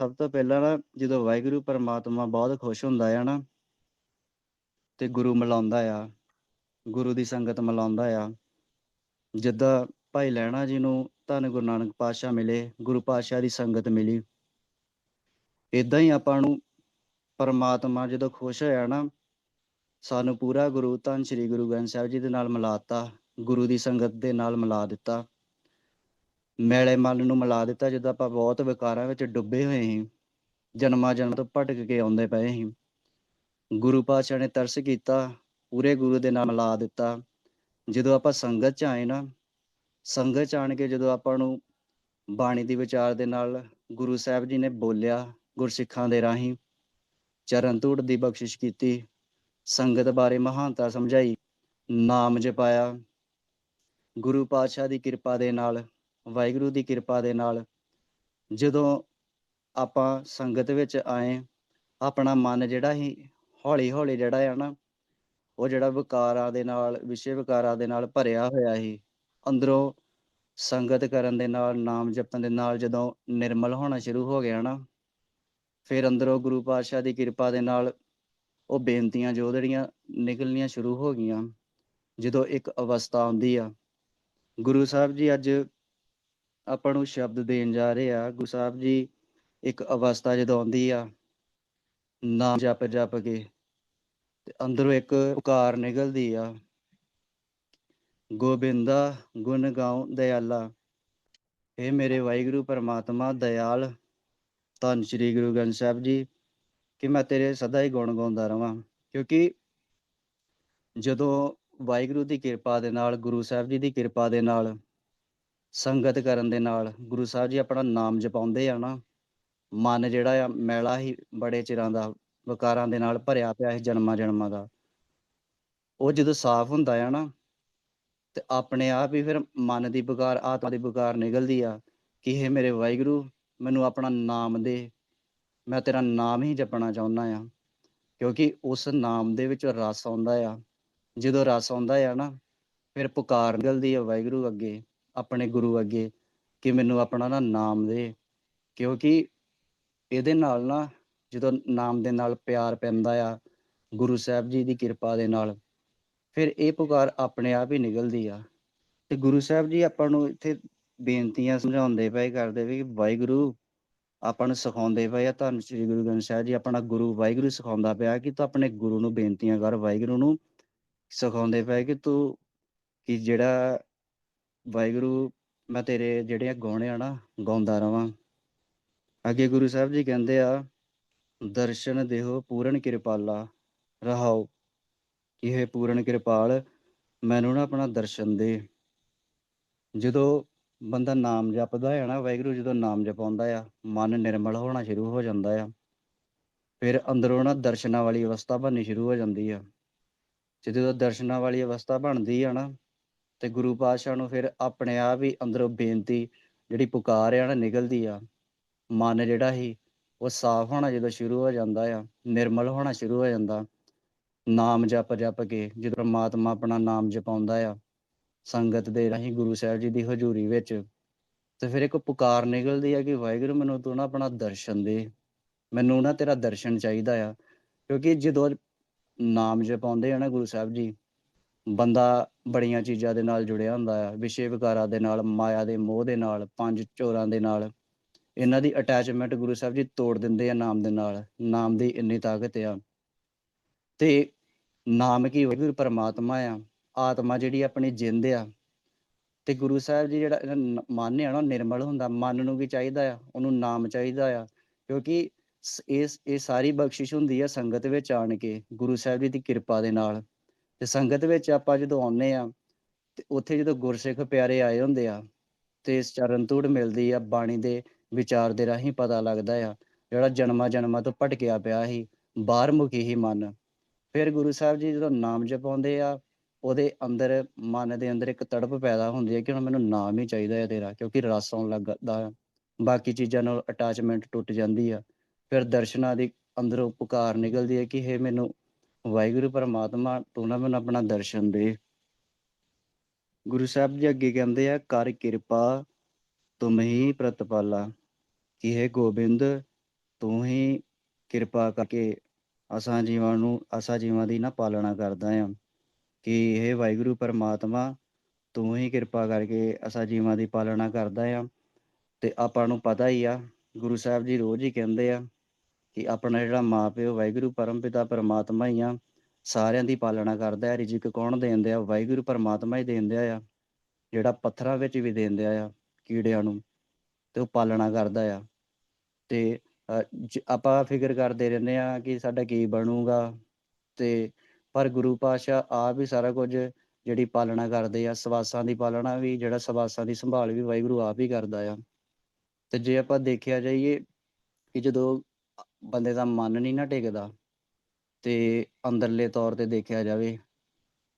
ਸਭ ਤੋਂ ਪਹਿਲਾਂ ਨਾ ਜਦੋਂ ਵਾਹਿਗੁਰੂ ਪਰਮਾਤਮਾ ਬਹੁਤ ਖੁਸ਼ ਹੁੰਦਾ ਆ ਨਾ, ਤੇ ਗੁਰੂ ਮਿਲਾਉਂਦਾ ਆ, ਗੁਰੂ ਦੀ ਸੰਗਤ ਮਿਲਾਉਂਦਾ ਆ, ਜਿੱਦਾਂ ਭਾਈ ਲਹਿਣਾ ਜੀ ਨੂੰ ਧੰਨ ਗੁਰੂ ਨਾਨਕ ਪਾਤਸ਼ਾਹ ਮਿਲੇ, ਗੁਰੂ ਪਾਤਸ਼ਾਹ ਦੀ ਸੰਗਤ ਮਿਲੀ ਇਦਾਂ ਹੀ ਆਪਾਂ ਨੂੰ ਪਰਮਾਤਮਾ ਜਦੋਂ ਖੁਸ਼ ਹੋਇਆ ਨਾ, ਸਾਨੂੰ ਪੂਰਾ ਗੁਰੂ ਧੰਨ ਸ੍ਰੀ ਗੁਰੂ ਗ੍ਰੰਥ ਸਾਹਿਬ ਜੀ ਦੇ ਨਾਲ ਮਿਲਾਤਾ ਗੁਰੂ ਦੀ ਸੰਗਤ ਦੇ ਨਾਲ ਮਿਲਾ ਦਿੱਤਾ। ਮੇਲੇ ਮਨ ਨੂੰ ਮਿਲਾ ਦਿੱਤਾ ਜਦੋਂ ਆਪਾਂ ਬਹੁਤ ਵਿਕਾਰਾਂ ਵਿੱਚ ਡੁੱਬੇ ਹੋਏ ਸੀ। ਜਨਮਾਂ ਜਨਮ ਤੋਂ ਭਟਕ ਕੇ ਆਉਂਦੇ ਪਏ ਸੀ। ਗੁਰੂ ਪਾਤਸ਼ਾਹ ਨੇ ਤਰਸ ਕੀਤਾ, ਪੂਰੇ ਗੁਰੂ ਦੇ ਨਾਲ ਮਿਲਾ ਦਿੱਤਾ। ਜਦੋਂ ਆਪਾਂ ਸੰਗਤ ਚ ਆਏ ਨਾ, ਸੰਗਤ ਚ ਆਣ ਕੇ ਜਦੋਂ ਆਪਾਂ ਨੂੰ ਬਾਣੀ ਦੇ ਵਿਚਾਰ ਦੇ ਨਾਲ ਗੁਰੂ ਸਾਹਿਬ ਜੀ ਨੇ ਬੋਲਿਆ ਗੁਰਸਿੱਖਾਂ ਦੇ ਰਾਹੀਂ, ਚਰਨ ਧੂੜ ਦੀ ਬਖਸ਼ਿਸ਼ ਕੀਤੀ, ਸੰਗਤ ਬਾਰੇ ਮਹਾਨਤਾ ਸਮਝਾਈ, ਨਾਮ ਜਪਾਇਆ। ਗੁਰੂ ਪਾਤਸ਼ਾਹ ਦੀ ਕਿਰਪਾ ਦੇ ਨਾਲ ਵਾਹਿਗੁਰੂ ਦੀ ਕਿਰਪਾ ਦੇ ਨਾਲ ਜਦੋਂ ਆਪਾਂ ਸੰਗਤ ਵਿੱਚ ਆਏ, ਆਪਣਾ ਮਨ ਜਿਹੜਾ ਹੀ ਹੌਲੀ ਹੌਲੀ ਜਿਹੜਾ ਆ ਨਾ, ਉਹ ਜਿਹੜਾ ਵਿਕਾਰਾਂ ਦੇ ਨਾਲ, ਵਿਸ਼ੇ ਵਿਕਾਰਾਂ ਦੇ ਨਾਲ ਭਰਿਆ ਹੋਇਆ ਸੀ। ਅੰਦਰੋਂ ਸੰਗਤ ਕਰਨ ਦੇ ਨਾਲ, ਨਾਮ ਜਪਣ ਦੇ ਨਾਲ ਜਦੋਂ ਨਿਰਮਲ ਹੋਣਾ ਸ਼ੁਰੂ ਹੋ ਗਿਆ ਨਾ, ਫਿਰ ਅੰਦਰੋਂ ਗੁਰੂ ਪਾਤਸ਼ਾਹ ਦੀ ਕਿਰਪਾ ਦੇ ਨਾਲ ਉਹ ਬੇਨਤੀਆਂ ਜੋ ਜਿਹੜੀਆਂ ਨਿਕਲਣੀਆਂ ਸ਼ੁਰੂ ਹੋ ਗਈਆਂ। ਜਦੋਂ ਇੱਕ ਅਵਸਥਾ ਆਉਂਦੀ ਆ, ਗੁਰੂ ਸਾਹਿਬ ਜੀ ਅੱਜ ਆਪਾਂ ਨੂੰ ਸ਼ਬਦ ਦੇਣ ਜਾ ਰਹੇ ਆ, ਗੁਰੂ ਸਾਹਿਬ ਜੀ ਇੱਕ ਅਵਸਥਾ ਜਦੋਂ ਆਉਂਦੀ ਆ, ਨਾਮ ਜਪ ਜਪ ਕੇ ਤੇ ਅੰਦਰੋਂ ਇੱਕ ਪੁਕਾਰ ਨਿਕਲਦੀ ਆ, ਗੋਬਿੰਦਾ ਗੁਣ ਗਾਉ ਦਇਆਲਾ ਇਹ ਮੇਰੇ ਵਾਹਿਗੁਰੂ ਪਰਮਾਤਮਾ ਦਇਆਲ ਧੰਨ ਸ਼੍ਰੀ ਗੁਰੂ ਗ੍ਰੰਥ ਸਾਹਿਬ ਜੀ, ਕਿ ਮੈਂ ਤੇਰੇ ਸਦਾ ਹੀ ਗੁਣ ਗਾਉਂਦਾ ਰਵਾਂ, ਕਿਉਂਕਿ ਜਦੋਂ ਵਾਹਿਗੁਰੂ ਦੀ ਕਿਰਪਾ ਦੇ ਨਾਲ, ਗੁਰੂ ਸਾਹਿਬ ਜੀ ਦੀ ਕਿਰਪਾ ਦੇ ਨਾਲ ਸੰਗਤ ਕਰਨ ਦੇ ਨਾਲ, ਗੁਰੂ ਸਾਹਿਬ ਜੀ ਆਪਣਾ ਨਾਮ ਜਪਾਉਂਦੇ ਆ ਨਾ, ਮਨ ਜਿਹੜਾ ਆ ਮੈਲਾ ਹੀ ਬੜੇ ਚਿਰਾਂ ਦਾ, ਵਿਕਾਰਾਂ ਦੇ ਨਾਲ ਭਰਿਆ ਪਿਆ ਹੈ ਜਨਮਾਂ ਜਨਮਾਂ ਦਾ। ਉਹ ਜਦੋਂ ਸਾਫ਼ ਹੁੰਦਾ ਆ ਨਾ, ਤੇ ਆਪਣੇ ਆਪ ਹੀ ਫਿਰ ਮਨ ਦੀ ਬੁਕਾਰ ਆਤਮਾ ਦੀ ਬੁਕਾਰ ਨਿਕਲਦੀ ਆ ਕਿ ਇਹ ਮੇਰੇ ਵਾਹਿਗੁਰੂ, ਮੈਨੂੰ ਆਪਣਾ ਨਾਮ ਦੇ, ਮੈਂ ਤੇਰਾ ਨਾਮ ਹੀ ਜਪਣਾ ਚਾਹੁੰਦਾ ਆ। ਕਿਉਂਕਿ ਉਸ ਨਾਮ ਦੇ ਵਿੱਚ ਰਸ ਆਉਂਦਾ ਆ। ਜਦੋਂ ਰਸ ਆਉਂਦਾ ਆ ਨਾ, ਫਿਰ ਪੁਕਾਰ ਨਿਕਲਦੀ ਆ ਵਾਹਿਗੁਰੂ ਅੱਗੇ। ਆਪਣੇ ਗੁਰੂ ਅੱਗੇ ਕਿ ਮੈਨੂੰ ਆਪਣਾ ਨਾ ਨਾਮ ਦੇ, ਕਿਉਂਕਿ ਇਹਦੇ ਨਾਲ ਨਾ ਜਦੋਂ ਨਾਮ ਦੇ ਨਾਲ ਪਿਆਰ ਪੈਂਦਾ ਆ, ਗੁਰੂ ਸਾਹਿਬ ਜੀ ਦੀ ਕਿਰਪਾ ਦੇ ਨਾਲ, ਫਿਰ ਇਹ ਪੁਕਾਰ ਆਪਣੇ ਆਪ ਹੀ ਨਿਕਲਦੀ ਆ। ਤੇ ਗੁਰੂ ਸਾਹਿਬ ਜੀ ਆਪਾਂ ਨੂੰ ਇੱਥੇ ਬੇਨਤੀਆਂ ਸਮਝਾਉਂਦੇ ਪਏ, ਕਰਦੇ ਵੀ ਵਾਹਿਗੁਰੂ ਆਪਾਂ ਨੂੰ ਸਿਖਾਉਂਦੇ ਪਏ ਆ, ਤੁਹਾਨੂੰ ਸ੍ਰੀ ਗੁਰੂ ਗ੍ਰੰਥ ਸਾਹਿਬ ਜੀ ਆਪਣਾ ਗੁਰੂ ਵਾਹਿਗੁਰੂ ਸਿਖਾਉਂਦਾ ਪਿਆ ਕਿ ਤੂੰ ਆਪਣੇ ਗੁਰੂ ਨੂੰ ਬੇਨਤੀਆਂ ਕਰ, ਵਾਹਿਗੁਰੂ ਨੂੰ ਸਿਖਾਉਂਦੇ ਪਏ ਕਿ ਤੂੰ ਕਿ ਜਿਹੜਾ ਵਾਹਿਗੁਰੂ, ਮੈਂ ਤੇਰੇ ਜਿਹੜੇ ਗਾਉਣੇ ਆ ਨਾ, ਗਾਉਂਦਾ ਰਵਾਂ। ਅੱਗੇ ਗੁਰੂ ਸਾਹਿਬ ਜੀ ਕਹਿੰਦੇ ਆ, ਦਰਸ਼ਨ ਦੇਹੋ ਪੂਰਨ ਕਿਰਪਾਲਾ, ਰਹਾਓ। ਕਿ ਇਹ ਪੂਰਨ ਕਿਰਪਾਲ, ਮੈਨੂੰ ਨਾ ਆਪਣਾ ਦਰਸ਼ਨ ਦੇ। ਜਦੋਂ ਬੰਦਾ ਨਾਮ ਜਪਦਾ ਹੈ ਨਾ, ਵਾਹਿਗੁਰੂ ਜਦੋਂ ਨਾਮ ਜਪਾਉਂਦਾ ਆ, ਮਨ ਨਿਰਮਲ ਹੋਣਾ ਸ਼ੁਰੂ ਹੋ ਜਾਂਦਾ ਆ। ਫਿਰ ਅੰਦਰੋਂ ਨਾ ਦਰਸ਼ਨਾਂ ਵਾਲੀ ਅਵਸਥਾ ਬਣਨੀ ਸ਼ੁਰੂ ਹੋ ਜਾਂਦੀ ਆ। ਜਦੋਂ ਦਰਸ਼ਨਾਂ ਵਾਲੀ ਅਵਸਥਾ ਬਣਦੀ ਆ ਨਾ ਤੇ ਗੁਰੂ ਪਾਤਸ਼ਾਹ ਨੂੰ ਫਿਰ ਆਪਣੇ ਆਪ ਹੀ ਅੰਦਰੋਂ ਬੇਨਤੀ ਜਿਹੜੀ ਪੁਕਾਰ ਆ ਨਾ ਨਿਕਲਦੀ ਆ, ਮਨ ਜਿਹੜਾ ਹੀ ਉਹ ਸਾਫ਼ ਹੋਣਾ ਜਦੋਂ ਸ਼ੁਰੂ ਹੋ ਜਾਂਦਾ ਆ, ਨਿਰਮਲ ਹੋਣਾ ਸ਼ੁਰੂ ਹੋ ਜਾਂਦਾ, ਨਾਮ ਜਪ ਜਪ ਕੇ ਜਦੋਂ ਪ੍ਰਮਾਤਮਾ ਆਪਣਾ ਨਾਮ ਜਪਾਉਂਦਾ ਆ, ਸੰਗਤ ਦੇ ਰਾਹੀਂ ਗੁਰੂ ਸਾਹਿਬ ਜੀ ਦੀ ਹਜ਼ੂਰੀ ਵਿੱਚ, ਤੇ ਫਿਰ ਇੱਕ ਪੁਕਾਰ ਨਿਕਲਦੀ ਆ ਕਿ ਵਾਹਿਗੁਰੂ ਮੈਨੂੰ ਤੂੰ ਨਾ ਆਪਣਾ ਦਰਸ਼ਨ ਦੇ, ਮੈਨੂੰ ਨਾ ਤੇਰਾ ਦਰਸ਼ਨ ਚਾਹੀਦਾ ਆ, ਕਿਉਂਕਿ ਜਦੋਂ ਨਾਮ ਜਪਾਉਂਦੇ ਆ ਨਾ ਗੁਰੂ ਸਾਹਿਬ ਜੀ ਬੰਦਾ ਬੜੀਆਂ ਚੀਜ਼ਾਂ ਦੇ ਨਾਲ ਜੁੜਿਆ ਹੁੰਦਾ ਆ, ਵਿਸ਼ੇ ਵਿਕਾਰਾਂ ਦੇ ਨਾਲ, ਮਾਇਆ ਦੇ ਮੋਹ ਦੇ ਨਾਲ, ਪੰਜ ਚੋਰਾਂ ਦੇ ਨਾਲ। ਇਹਨਾਂ ਦੀ ਅਟੈਚਮੈਂਟ ਗੁਰੂ ਸਾਹਿਬ ਜੀ ਤੋੜ ਦਿੰਦੇ ਆ ਨਾਮ ਦੇ ਨਾਲ। ਨਾਮ ਦੀ ਇੰਨੀ ਤਾਕਤ ਆ। ਤੇ ਨਾਮ ਕੀ ਵਾਹਿਗੁਰੂ ਪਰਮਾਤਮਾ ਆ। ਆਤਮਾ ਜਿਹੜੀ ਆਪਣੀ ਜਿੰਦ ਆ। ਤੇ ਗੁਰੂ ਸਾਹਿਬ ਜੀ ਜਿਹੜਾ ਮਨ ਆ ਨਾ ਨਿਰਮਲ ਹੁੰਦਾ। ਮਨ ਨੂੰ ਕੀ ਚਾਹੀਦਾ ਆ, ਉਹਨੂੰ ਨਾਮ ਚਾਹੀਦਾ ਆ। ਕਿਉਂਕਿ ਇਸ ਇਹ ਸਾਰੀ ਬਖਸ਼ਿਸ਼ ਹੁੰਦੀ ਆ ਸੰਗਤ ਵਿੱਚ ਆਣ ਕੇ, ਗੁਰੂ ਸਾਹਿਬ ਜੀ ਦੀ ਕਿਰਪਾ ਦੇ ਨਾਲ। ਤੇ ਸੰਗਤ ਵਿੱਚ ਆਪਾਂ ਜਦੋਂ ਆਉਂਦੇ ਆ ਤੇ ਉੱਥੇ ਜਦੋਂ ਗੁਰਸਿੱਖ ਪਿਆਰੇ ਆਏ ਹੁੰਦੇ ਆ ਤੇ ਇਸ ਚਰਨ ਧੂੜ ਮਿਲਦੀ ਆ, ਬਾਣੀ ਦੇ ਵਿਚਾਰ ਦੇ ਰਾਹੀਂ ਪਤਾ ਲੱਗਦਾ ਆ, ਜਿਹੜਾ ਜਨਮਾਂ ਜਨਮਾਂ ਤੋਂ ਭਟਕਿਆ ਪਿਆ ਸੀ, ਬਾਹਰ ਮੁਖੀ ਹੀ ਮਨ। ਫਿਰ ਗੁਰੂ ਸਾਹਿਬ ਜੀ ਜਦੋਂ ਨਾਮ ਜਪਾਉਂਦੇ ਆ, ਉਹਦੇ ਅੰਦਰ ਮਨ ਦੇ ਅੰਦਰ ਇੱਕ ਤੜਪ ਪੈਦਾ ਹੁੰਦੀ ਹੈ ਕਿ ਹੁਣ ਮੈਨੂੰ ਨਾਮ ਹੀ ਚਾਹੀਦਾ ਹੈ ਤੇਰਾ, ਕਿਉਂਕਿ ਰਸ ਆਉਣ ਲੱਗਦਾ ਬਾਕੀ ਚੀਜ਼ਾਂ ਨਾਲ ਅਟੈਚਮੈਂਟ ਟੁੱਟ ਜਾਂਦੀ ਆ। ਫਿਰ ਦਰਸ਼ਨਾਂ ਦੀ ਅੰਦਰੋਂ ਪੁਕਾਰ ਨਿਕਲਦੀ ਹੈ ਕਿ ਇਹ ਮੈਨੂੰ ਵਾਹਿਗੁਰੂ ਪਰਮਾਤਮਾ, ਤੂੰ ਨਾ ਮੈਨੂੰ ਆਪਣਾ ਦਰਸ਼ਨ ਦੇ। ਗੁਰੂ ਸਾਹਿਬ ਜੀ ਅੱਗੇ ਕਹਿੰਦੇ ਆ, ਕਰ ਕਿਰਪਾ ਤੁਮ ਹੀ ਪ੍ਰਤਪਾਲਾ। ਕਿ ਹੈ ਗੋਬਿੰਦ, ਤੂੰ ਹੀ ਕਿਰਪਾ ਕਰਕੇ ਅਸਾਂ ਜੀਵਾਂ ਨੂੰ, ਅਸਾਂ ਜੀਵਾਂ ਦੀ ਨਾ ਪਾਲਣਾ ਕਰਦਾ ਆ। ਕਿ ਇਹ ਵਾਹਿਗੁਰੂ ਪਰਮਾਤਮਾ, ਤੂੰ ਹੀ ਕਿਰਪਾ ਕਰਕੇ ਅਸਾਂ ਜੀਵਾਂ ਦੀ ਪਾਲਣਾ ਕਰਦਾ ਆ? ਤੇ ਆਪਾਂ ਨੂੰ ਪਤਾ ਹੀ ਆ, ਗੁਰੂ ਸਾਹਿਬ ਜੀ ਰੋਜ਼ ਹੀ ਕਹਿੰਦੇ ਆ ਕਿ ਆਪਣਾ ਜਿਹੜਾ ਮਾਪਿਓ ਵਾਹਿਗੁਰੂ ਪਰਮ ਪਿਤਾ ਪਰਮਾਤਮਾ ਹੀ ਆ, ਸਾਰਿਆਂ ਦੀ ਪਾਲਣਾ ਕਰਦਾ ਹੈ, ਰਿਜਕ ਕੌਣ ਦੇਂਦੇ ਆ ਵਾਹਿਗੁਰੂ ਪਰਮਾਤਮਾ ਹੀ ਦੇਂਦਿਆ ਆ, ਜਿਹੜਾ ਪੱਥਰਾਂ ਵਿੱਚ ਵੀ ਦੇਂਦਿਆ ਆ ਕੀੜਿਆਂ ਨੂੰ ਤੇ ਉਹ ਪਾਲਣਾ ਕਰਦਾ ਆ। ਤੇ ਆਪਾਂ ਫਿਕਰ ਕਰਦੇ ਰਹਿੰਦੇ ਆ ਕਿ ਸਾਡਾ ਕੀ ਬਣੂਗਾ ਤੇ ਪਰ ਗੁਰੂ ਪਾਤਸ਼ਾਹ ਆਪ ਹੀ ਸਾਰਾ ਕੁਝ ਜਿਹੜੀ ਪਾਲਣਾ ਕਰਦੇ ਆ, ਸਵਾਸਾਂ ਦੀ ਪਾਲਣਾ ਵੀ, ਜਿਹੜਾ ਸਵਾਸਾਂ ਦੀ ਸੰਭਾਲ ਵੀ ਵਾਹਿਗੁਰੂ ਆਪ ਹੀ ਕਰਦਾ ਆ। ਤੇ ਜੇ ਆਪਾਂ ਦੇਖਿਆ ਜਾਈਏ ਕਿ ਜਦੋਂ ਬੰਦੇ ਦਾ ਮਨ ਨਹੀਂ ਨਾ ਟਿਕਦਾ ਤੇ ਅੰਦਰਲੇ ਤੌਰ ਤੇ ਦੇਖਿਆ ਜਾਵੇ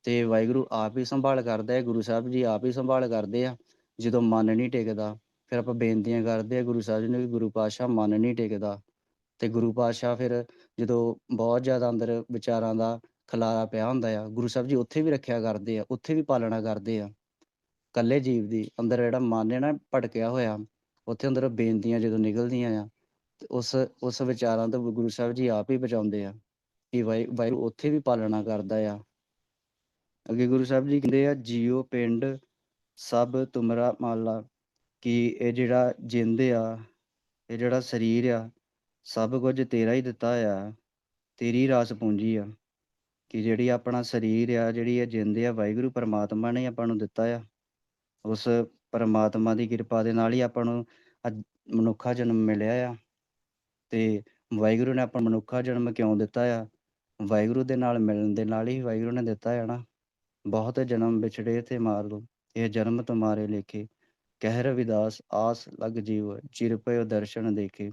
ਤੇ ਵਾਹਿਗੁਰੂ ਆਪ ਹੀ ਸੰਭਾਲ ਕਰਦਾ ਹੈ, ਗੁਰੂ ਸਾਹਿਬ ਜੀ ਆਪ ਹੀ ਸੰਭਾਲ ਕਰਦੇ ਆ, ਜਦੋਂ ਮਨ ਨਹੀਂ ਟਿਕਦਾ, ਫਿਰ ਆਪਾਂ ਬੇਨਤੀਆਂ ਕਰਦੇ ਆ ਗੁਰੂ ਸਾਹਿਬ ਜੀ ਨੂੰ ਕਿ ਗੁਰੂ ਪਾਤਸ਼ਾਹ ਮਨ ਨਹੀਂ ਟਿਕਦਾ ਤੇ ਗੁਰੂ ਪਾਤਸ਼ਾਹ ਫਿਰ ਜਦੋਂ ਬਹੁਤ ਜ਼ਿਆਦਾ ਅੰਦਰ ਵਿਚਾਰਾਂ ਦਾ ਖਲਾਰਾ ਪਿਆ ਹੁੰਦਾ ਆ, ਗੁਰੂ ਸਾਹਿਬ ਜੀ ਉੱਥੇ ਵੀ ਰੱਖਿਆ ਕਰਦੇ ਆ, ਉੱਥੇ ਵੀ ਪਾਲਣਾ ਕਰਦੇ ਆ ਕੱਲੇ ਜੀਵ ਦੀ ਅੰਦਰ ਜਿਹੜਾ ਮਨ ਹੈ ਨਾ ਭਟਕਿਆ ਹੋਇਆ, ਉੱਥੇ ਅੰਦਰ ਬੇਨਤੀਆਂ ਜਦੋਂ ਨਿਕਲਦੀਆਂ ਆ ਉਸ ਉਸ ਵਿਚਾਰਾਂ ਤੋਂ ਗੁਰੂ ਸਾਹਿਬ ਜੀ ਆਪ ਹੀ ਬਚਾਉਂਦੇ ਆ ਕਿ ਵਾਹਿ, ਵਾਹਿਗੁਰੂ ਉੱਥੇ ਵੀ ਪਾਲਣਾ ਕਰਦਾ ਆ। ਅੱਗੇ ਗੁਰੂ ਸਾਹਿਬ ਜੀ ਕਹਿੰਦੇ ਆ, ਜੀਓ ਪਿੰਡ, ਸਭ ਤੁਮਰਾ ਮਾਲਾ, ਕਿ ਇਹ ਜਿਹੜਾ ਜਿੰਦ ਆ, ਇਹ ਜਿਹੜਾ ਸਰੀਰ ਆ, ਸਭ ਕੁਝ ਤੇਰਾ ਹੀ ਦਿੱਤਾ ਆ, ਤੇਰੀ ਰਾਸ ਪੂੰਜੀ ਆ। ਕਿ ਜਿਹੜੀ ਆਪਣਾ ਸਰੀਰ ਆ, ਜਿਹੜੀ ਇਹ ਜਿੰਦ ਆ, ਵਾਹਿਗੁਰੂ ਪਰਮਾਤਮਾ ਨੇ ਆਪਾਂ ਨੂੰ ਦਿੱਤਾ ਆ। ਉਸ ਪਰਮਾਤਮਾ ਦੀ ਕਿਰਪਾ ਦੇ ਨਾਲ ਹੀ ਆਪਾਂ ਨੂੰ ਅੱਜ ਮਨੁੱਖਾ ਜਨਮ ਮਿਲਿਆ ਆ। ਤੇ ਵਾਹਿਗੁਰੂ ਨੇ ਆਪਾਂ ਮਨੁੱਖਾ ਜਨਮ ਕਿਉਂ ਦਿੱਤਾ ਆ? ਵਾਹਿਗੁਰੂ ਦੇ ਨਾਲ ਮਿਲਣ ਦੇ ਨਾਲ ਹੀ ਵਾਹਿਗੁਰੂ ਨੇ ਦਿੱਤਾ ਹੈ ਨਾ। ਬਹੁਤ ਜਨਮ ਵਿਛੜੇ ਤੇ ਮਾਰ ਦੋ ਇਹ ਜਨਮ ਤੁਮਾਰੇ ਲੇਖੇ। ਕਹਿ ਰਵਿਦਾਸ ਆਸ ਲਗ ਜੀਵ, ਚਿਰ ਪਇਓ ਦਰਸ਼ਨ ਦੇਖੇ।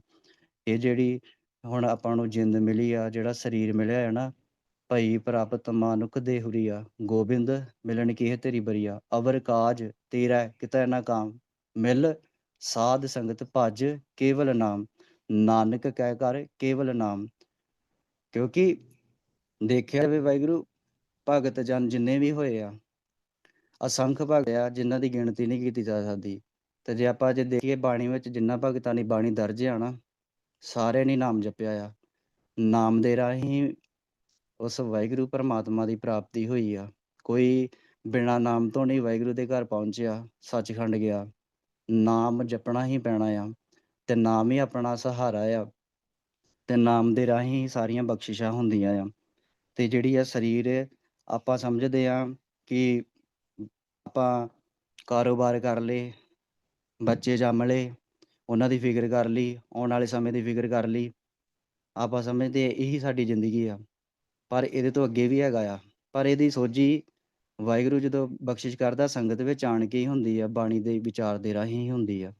ਇਹ ਜਿਹੜੀ ਹੁਣ ਆਪਾਂ ਨੂੰ ਜਿੰਦ ਮਿਲੀ ਆ, ਜਿਹੜਾ ਸਰੀਰ ਮਿਲਿਆ ਹੈ ਨਾ, ਭਈ ਪ੍ਰਾਪਤ ਮਾਨੁਖ ਦੇ ਹੁਰੀਆ ਗੋਬਿੰਦ, ਮਿਲਣ ਕੀ ਹੈ ਤੇਰੀ ਬਰੀਆ? ਅਵਰ ਕਾਜ ਤੇਰਾ ਕਿਤੈ ਨਾ ਕਾਮ? ਮਿਲ, ਸਾਧ ਸੰਗਤ ਭਜ, ਕੇਵਲ ਨਾਮ। ਨਾਨਕ ਕਹਿ ਕਰ ਕੇਵਲ ਨਾਮ। ਕਿਉਂਕਿ ਦੇਖਿਆ ਵੀ ਵਾਹਿਗੁਰੂ, ਭਗਤ ਜਨ ਜਿੰਨੇ ਵੀ ਹੋਏ ਆ, ਅਸੰਖ ਭਗਤ ਆ, ਜਿਨ੍ਹਾਂ ਦੀ ਗਿਣਤੀ ਨਹੀਂ ਕੀਤੀ ਜਾ ਸਕਦੀ। ਤੇ ਜੇ ਆਪਾਂ ਜੇ ਦੇਖੀਏ ਬਾਣੀ ਵਿੱਚ ਜਿੰਨਾ ਭਗਤਾਂ ਦੀ ਬਾਣੀ ਦਰਜ ਆ ਨਾ ਸਾਰਿਆਂ ਨੇ ਨਾਮ ਜਪਿਆ ਆ। ਨਾਮ ਦੇ ਰਾਹੀਂ ਉਸ ਵਾਹਿਗੁਰੂ ਪਰਮਾਤਮਾ ਦੀ ਪ੍ਰਾਪਤੀ ਹੋਈ ਆ। ਕੋਈ ਬਿਨਾ ਨਾਮ ਤੋਂ ਨਹੀਂ ਵਾਹਿਗੁਰੂ ਦੇ ਘਰ ਪਹੁੰਚਿਆ, ਸੱਚਖੰਡ ਗਿਆ। ਨਾਮ ਜਪਣਾ ਹੀ ਪੈਣਾ ਆ। ਤੇ ਨਾਮ ਹੀ ਆਪਣਾ ਸਹਾਰਾ ਆ ਤੇ ਨਾਮ ਦੇ ਰਾਹੀਂ ਹੀ ਸਾਰੀਆਂ ਬਖਸ਼ਿਸ਼ਾਂ ਹੁੰਦੀਆਂ ਆ। ਤੇ ਜਿਹੜੀ ਆ ਸਰੀਰ ਆਪਾਂ ਸਮਝਦੇ ਆ ਕਿ ਆਪਾਂ ਕਾਰੋਬਾਰ ਕਰ ਲਏ, ਬੱਚੇ ਜੰਮ ਲਏ, ਉਹਨਾਂ ਦੀ ਫਿਕਰ ਕਰ ਲਈ, ਆਉਣ ਵਾਲੇ ਸਮੇਂ ਦੀ ਫਿਕਰ ਕਰ ਲਈ, ਆਪਾਂ ਸਮਝਦੇ ਇਹੀ ਸਾਡੀ ਜ਼ਿੰਦਗੀ ਆ। ਪਰ ਇਹਦੇ ਤੋਂ ਅੱਗੇ ਵੀ ਹੈਗਾ ਆ। ਪਰ ਇਹਦੀ ਸੋਝੀ ਵਾਹਿਗੁਰੂ ਜਦੋਂ ਬਖਸ਼ਿਸ਼ ਕਰਦਾ ਸੰਗਤ ਵਿੱਚ ਆਣ ਕੇ ਹੀ ਹੁੰਦੀ ਆ, ਬਾਣੀ ਦੇ ਵਿਚਾਰ ਦੇ ਰਾਹੀਂ ਹੀ ਹੁੰਦੀ ਆ।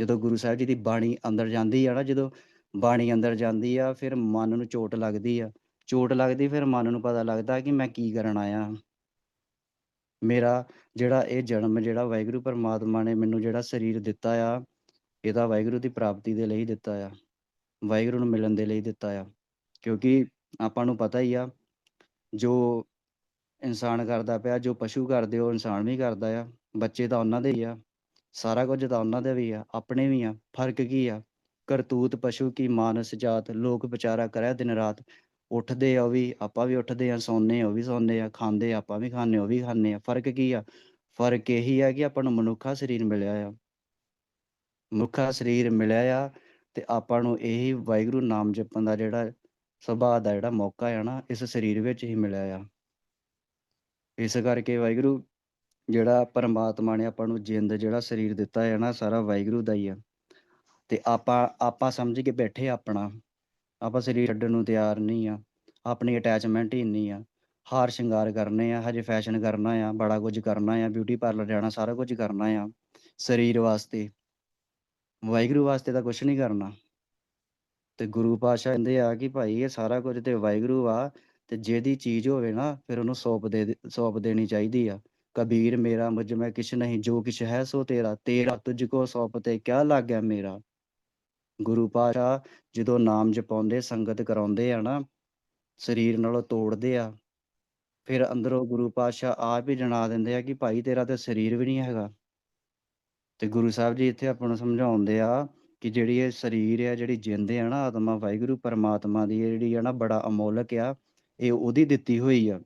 ਜਦੋਂ ਗੁਰੂ ਸਾਹਿਬ ਜੀ ਦੀ ਬਾਣੀ ਅੰਦਰ ਜਾਂਦੀ ਆ ਨਾ, ਜਦੋਂ ਬਾਣੀ ਅੰਦਰ ਜਾਂਦੀ ਆ, ਫਿਰ ਮਨ ਨੂੰ ਚੋਟ ਲੱਗਦੀ ਆ। ਚੋਟ ਲੱਗਦੀ, ਫਿਰ ਮਨ ਨੂੰ ਪਤਾ ਲੱਗਦਾ ਕਿ ਮੈਂ ਕੀ ਕਰਨ ਆਇਆ ਮੇਰਾ ਜਿਹੜਾ ਇਹ ਜਨਮ, ਜਿਹੜਾ ਵਾਹਿਗੁਰੂ ਪਰਮਾਤਮਾ ਨੇ ਮੈਨੂੰ ਜਿਹੜਾ ਸਰੀਰ ਦਿੱਤਾ ਆ ਇਹ ਤਾਂ ਵਾਹਿਗੁਰੂ ਦੀ ਪ੍ਰਾਪਤੀ ਦੇ ਲਈ ਦਿੱਤਾ ਆ। ਵਾਹਿਗੁਰੂ ਨੂੰ ਮਿਲਣ ਦੇ ਲਈ ਦਿੱਤਾ ਆ। ਕਿਉਂਕਿ ਆਪਾਂ ਨੂੰ ਪਤਾ ਹੀ ਆ, ਜੋ ਇਨਸਾਨ ਕਰਦਾ ਪਿਆ, ਜੋ ਪਸ਼ੂ ਕਰਦੇ ਉਹ ਇਨਸਾਨ ਵੀ ਕਰਦਾ ਆ। ਬੱਚੇ ਤਾਂ ਉਹਨਾਂ ਦੇ ਹੀ ਆ। ਸਾਰਾ ਕੁਝ ਤਾਂ ਉਹਨਾਂ ਦੇ ਵੀ ਆ, ਆਪਣੇ ਵੀ ਆ, ਫ਼ਰਕ ਕੀ ਆ? ਕਰਤੂਤ, ਪਸ਼ੂ ਕੀ ਮਾਨਸ ਜਾਤ, ਲੋਕ ਵਿਚਾਰਾ ਕਰਿਆ ਦਿਨ ਰਾਤ। ਉੱਠਦੇ ਆ ਵੀ, ਆਪਾਂ ਵੀ ਉੱਠਦੇ ਆ, ਸੌਂਦੇ ਆ, ਉਹ ਵੀ ਸੌਂਦੇ ਆ, ਖਾਂਦੇ ਆਪਾਂ ਵੀ ਖਾਂਦੇ ਉਹ ਵੀ ਖਾਂਦੇ ਆ। ਫ਼ਰਕ ਕੀ ਆ? ਫ਼ਰਕ ਇਹੀ ਆ ਕਿ ਆਪਾਂ ਨੂੰ ਮਨੁੱਖਾ ਸਰੀਰ ਮਿਲਿਆ ਆ। ਮਨੁੱਖਾ ਸਰੀਰ ਮਿਲਿਆ ਆ ਤੇ ਆਪਾਂ ਨੂੰ ਇਹੀ ਵਾਹਿਗੁਰੂ ਨਾਮ ਜਪਣ ਦਾ ਜਿਹੜਾ ਸੁਭਾਅ ਦਾ ਜਿਹੜਾ ਮੌਕਾ ਆ ਨਾ, ਇਸ ਸਰੀਰ ਵਿੱਚ ਹੀ ਮਿਲਿਆ ਆ। ਇਸ ਕਰਕੇ ਵਾਹਿਗੁਰੂ ਜਿਹੜਾ ਪਰਮਾਤਮਾ ਨੇ ਆਪਾਂ ਨੂੰ ਜਿੰਦ, ਜਿਹੜਾ ਸਰੀਰ ਦਿੱਤਾ ਹੈ ਨਾ, ਸਾਰਾ ਵਾਹਿਗੁਰੂ ਦਾ ਹੀ ਆ। ਤੇ ਆਪਾਂ ਆਪਾਂ ਸਮਝ ਕੇ ਬੈਠੇ ਆਪਣਾ। ਆਪਾਂ ਸਰੀਰ ਛੱਡਣ ਨੂੰ ਤਿਆਰ ਨਹੀਂ ਆ ਆਪਣੀ ਅਟੈਚਮੈਂਟ ਹੀ ਇੰਨੀ ਆ। ਹਾਰ ਸ਼ਿੰਗਾਰ ਕਰਨੇ ਆ, ਹਜੇ ਫੈਸ਼ਨ ਕਰਨਾ ਆ, ਬੜਾ ਕੁਝ ਕਰਨਾ ਆ ਬਿਊਟੀ ਪਾਰਲਰ ਜਾਣਾ, ਸਾਰਾ ਕੁਝ ਕਰਨਾ ਆ। ਸਰੀਰ ਵਾਸਤੇ, ਵਾਹਿਗੁਰੂ ਵਾਸਤੇ ਤਾਂ ਕੁਝ ਨਹੀਂ ਕਰਨਾ। ਤੇ ਗੁਰੂ ਪਾਤਸ਼ਾਹ ਕਹਿੰਦੇ ਆ ਕਿ ਭਾਈ ਇਹ ਸਾਰਾ ਕੁਝ ਤੇ ਵਾਹਿਗੁਰੂ ਆ। ਤੇ ਜਿਹਦੀ ਚੀਜ਼ ਹੋਵੇ ਨਾ, ਫਿਰ ਉਹਨੂੰ ਸੌਂਪ ਦੇ- ਸੌਂਪ ਦੇਣੀ ਚਾਹੀਦੀ ਆ। ਕਬੀਰ ਮੇਰਾ ਮੁਝ ਮੈਂ ਕਿਛ ਨਹੀਂ ਜੋ ਕਿਛ ਹੈ ਸੋ ਤੇਰਾ ਤੇਰਾ ਤੁਝ ਕੋ ਸੌਂਪ ਕਿਆ ਲੱਗਿਆ ਮੇਰਾ ਗੁਰੂ ਪਾਤਸ਼ਾਹ ਜਦੋਂ ਨਾਮ ਜਪਾਉਂਦੇ ਸੰਗਤ ਕਰਾਉਂਦੇ ਆ ਨਾ ਸਰੀਰ ਨਾਲੋਂ ਤੋੜਦੇ ਆ ਫਿਰ ਅੰਦਰੋਂ ਗੁਰੂ ਪਾਤਸ਼ਾਹ ਆਪ ਹੀ ਜਣਾ ਦਿੰਦੇ ਆ ਕਿ ਭਾਈ ਤੇਰਾ ਤੇ ਸਰੀਰ ਵੀ ਨਹੀਂ ਹੈਗਾ ਤੇ ਗੁਰੂ ਸਾਹਿਬ ਜੀ ਇੱਥੇ ਆਪਾਂ ਨੂੰ ਸਮਝਾਉਂਦੇ ਆ ਕਿ ਜਿਹੜੀ ਇਹ ਸਰੀਰ ਆ, ਜਿਹੜੀ ਜਿੰਦ ਆ ਨਾ ਆਤਮਾ ਵਾਹਿਗੁਰੂ ਪਰਮਾਤਮਾ ਦੀ ਜਿਹੜੀ ਆ ਨਾ ਬੜਾ ਅਮੋਲਕ ਆ, ਇਹ ਉਹਦੀ ਦਿੱਤੀ ਹੋਈ ਆ।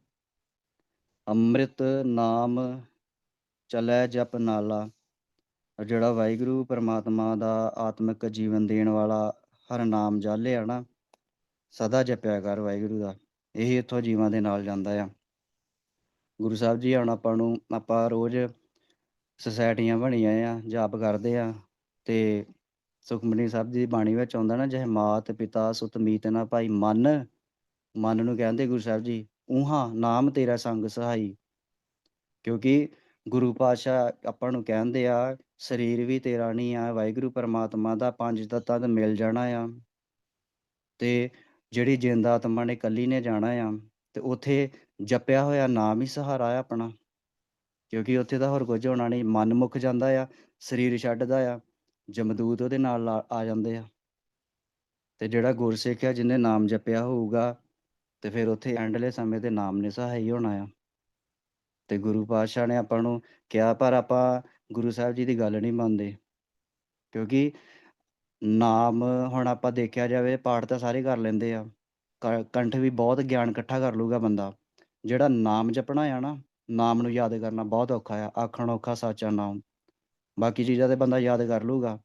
ਅੰਮ੍ਰਿਤ ਨਾਮ ਚਲੈ ਜਪ ਨਾਲਾ, ਜਿਹੜਾ ਵਾਹਿਗੁਰੂ ਪਰਮਾਤਮਾ ਦਾ ਆਤਮਿਕ ਜੀਵਨ ਦੇਣ ਵਾਲਾ ਹਰ ਨਾਮ ਜਲ ਆ ਨਾ, ਸਦਾ ਜਪਿਆ ਕਰ ਵਾਹਿਗੁਰੂ ਦਾ, ਇਹ ਇੱਥੋਂ ਜੀਵਾਂ ਦੇ ਨਾਲ ਜਾਂਦਾ ਆ। ਗੁਰੂ ਸਾਹਿਬ ਜੀ, ਹੁਣ ਆਪਾਂ ਨੂੰ, ਆਪਾਂ ਰੋਜ਼ ਸੁਸਾਇਟੀਆਂ ਬਣੀਆਂ ਆ, ਜਾਪ ਕਰਦੇ ਆ, ਤੇ ਸੁਖਮਨੀ ਸਾਹਿਬ ਦੀ ਬਾਣੀ ਵਿੱਚ ਆਉਂਦਾ ਨਾ, ਜਿਹੇ ਮਾਤ ਪਿਤਾ ਸੁਤ ਮੀਤ ਨਾ ਭਾਈ ਮਨ ਮਨ ਨੂੰ ਕਹਿੰਦੇ ਗੁਰੂ ਸਾਹਿਬ ਜੀ ਉਹਾਂ ਨਾਮ ਤੇਰਾ ਸੰਗ ਸਹਾਈ। ਕਿਉਂਕਿ ਗੁਰੂ ਪਾਤਸ਼ਾਹ ਆਪਾਂ ਨੂੰ ਕਹਿੰਦੇ ਆ, ਸਰੀਰ ਵੀ ਤੇਰਾ ਨਹੀਂ ਆ, ਵਾਹਿਗੁਰੂ ਪਰਮਾਤਮਾ ਦਾ ਪੰਜ ਤੱਤਾਂ ਦਾ ਮਿਲ ਜਾਣਾ ਆ। ਤੇ ਜਿਹੜੀ ਜਿੰਦ ਆਤਮਾ ਨੇ ਕੱਲੀ ਨੇ ਜਾਣਾ ਆ, ਤੇ ਉੱਥੇ ਜਪਿਆ ਹੋਇਆ ਨਾਮ ਹੀ ਸਹਾਰਾ ਆ ਆਪਣਾ। ਕਿਉਂਕਿ ਉੱਥੇ ਤਾਂ ਹੋਰ ਕੁਝ ਹੋਣਾ ਨਹੀਂ, ਮਨ ਮੁੱਕ ਜਾਂਦਾ ਆ, ਸਰੀਰ ਛੱਡਦਾ ਆ, ਜਮਦੂਤ ਉਹਦੇ ਨਾਲ ਆ ਆ ਜਾਂਦੇ ਆ। ਤੇ ਜਿਹੜਾ ਗੁਰਸਿੱਖ ਆ, ਜਿਹਨੇ ਨਾਮ ਜਪਿਆ ਹੋਊਗਾ ਤੇ ਫਿਰ ਉੱਥੇ ਐਂਡਲੇ ਸਮੇਂ ਤੇ ਨਾਮ ਨੇ ਸਹਾਈ ਹੋਣਾ ਆ। ਤੇ ਗੁਰੂ ਪਾਤਸ਼ਾਹ ਨੇ ਆਪਾਂ ਨੂੰ ਕਿਹਾ, ਪਰ ਆਪਾਂ ਗੁਰੂ ਸਾਹਿਬ ਜੀ ਦੀ ਗੱਲ ਨਹੀਂ ਮੰਨਦੇ। ਕਿਉਂਕਿ ਨਾਮ ਹੁਣ ਆਪਾਂ ਦੇਖਿਆ ਜਾਵੇ, ਪਾਠ ਤਾਂ ਸਾਰੇ ਕਰ ਲੈਂਦੇ ਆ। ਕੰਠ ਵੀ ਬਹੁਤ ਗਿਆਨ ਇਕੱਠਾ ਕਰ ਲੂਗਾ ਬੰਦਾ। ਜਿਹੜਾ ਨਾਮ ਜਪਣਾ ਆ ਨਾ, ਨਾਮ ਨੂੰ ਯਾਦ ਕਰਨਾ ਬਹੁਤ ਔਖਾ ਆ। ਆਖਣ ਔਖਾ ਸਾਚਾ ਨਾਮ। ਬਾਕੀ ਚੀਜ਼ਾਂ ਤੇ ਬੰਦਾ ਯਾਦ ਕਰ ਲੂਗਾ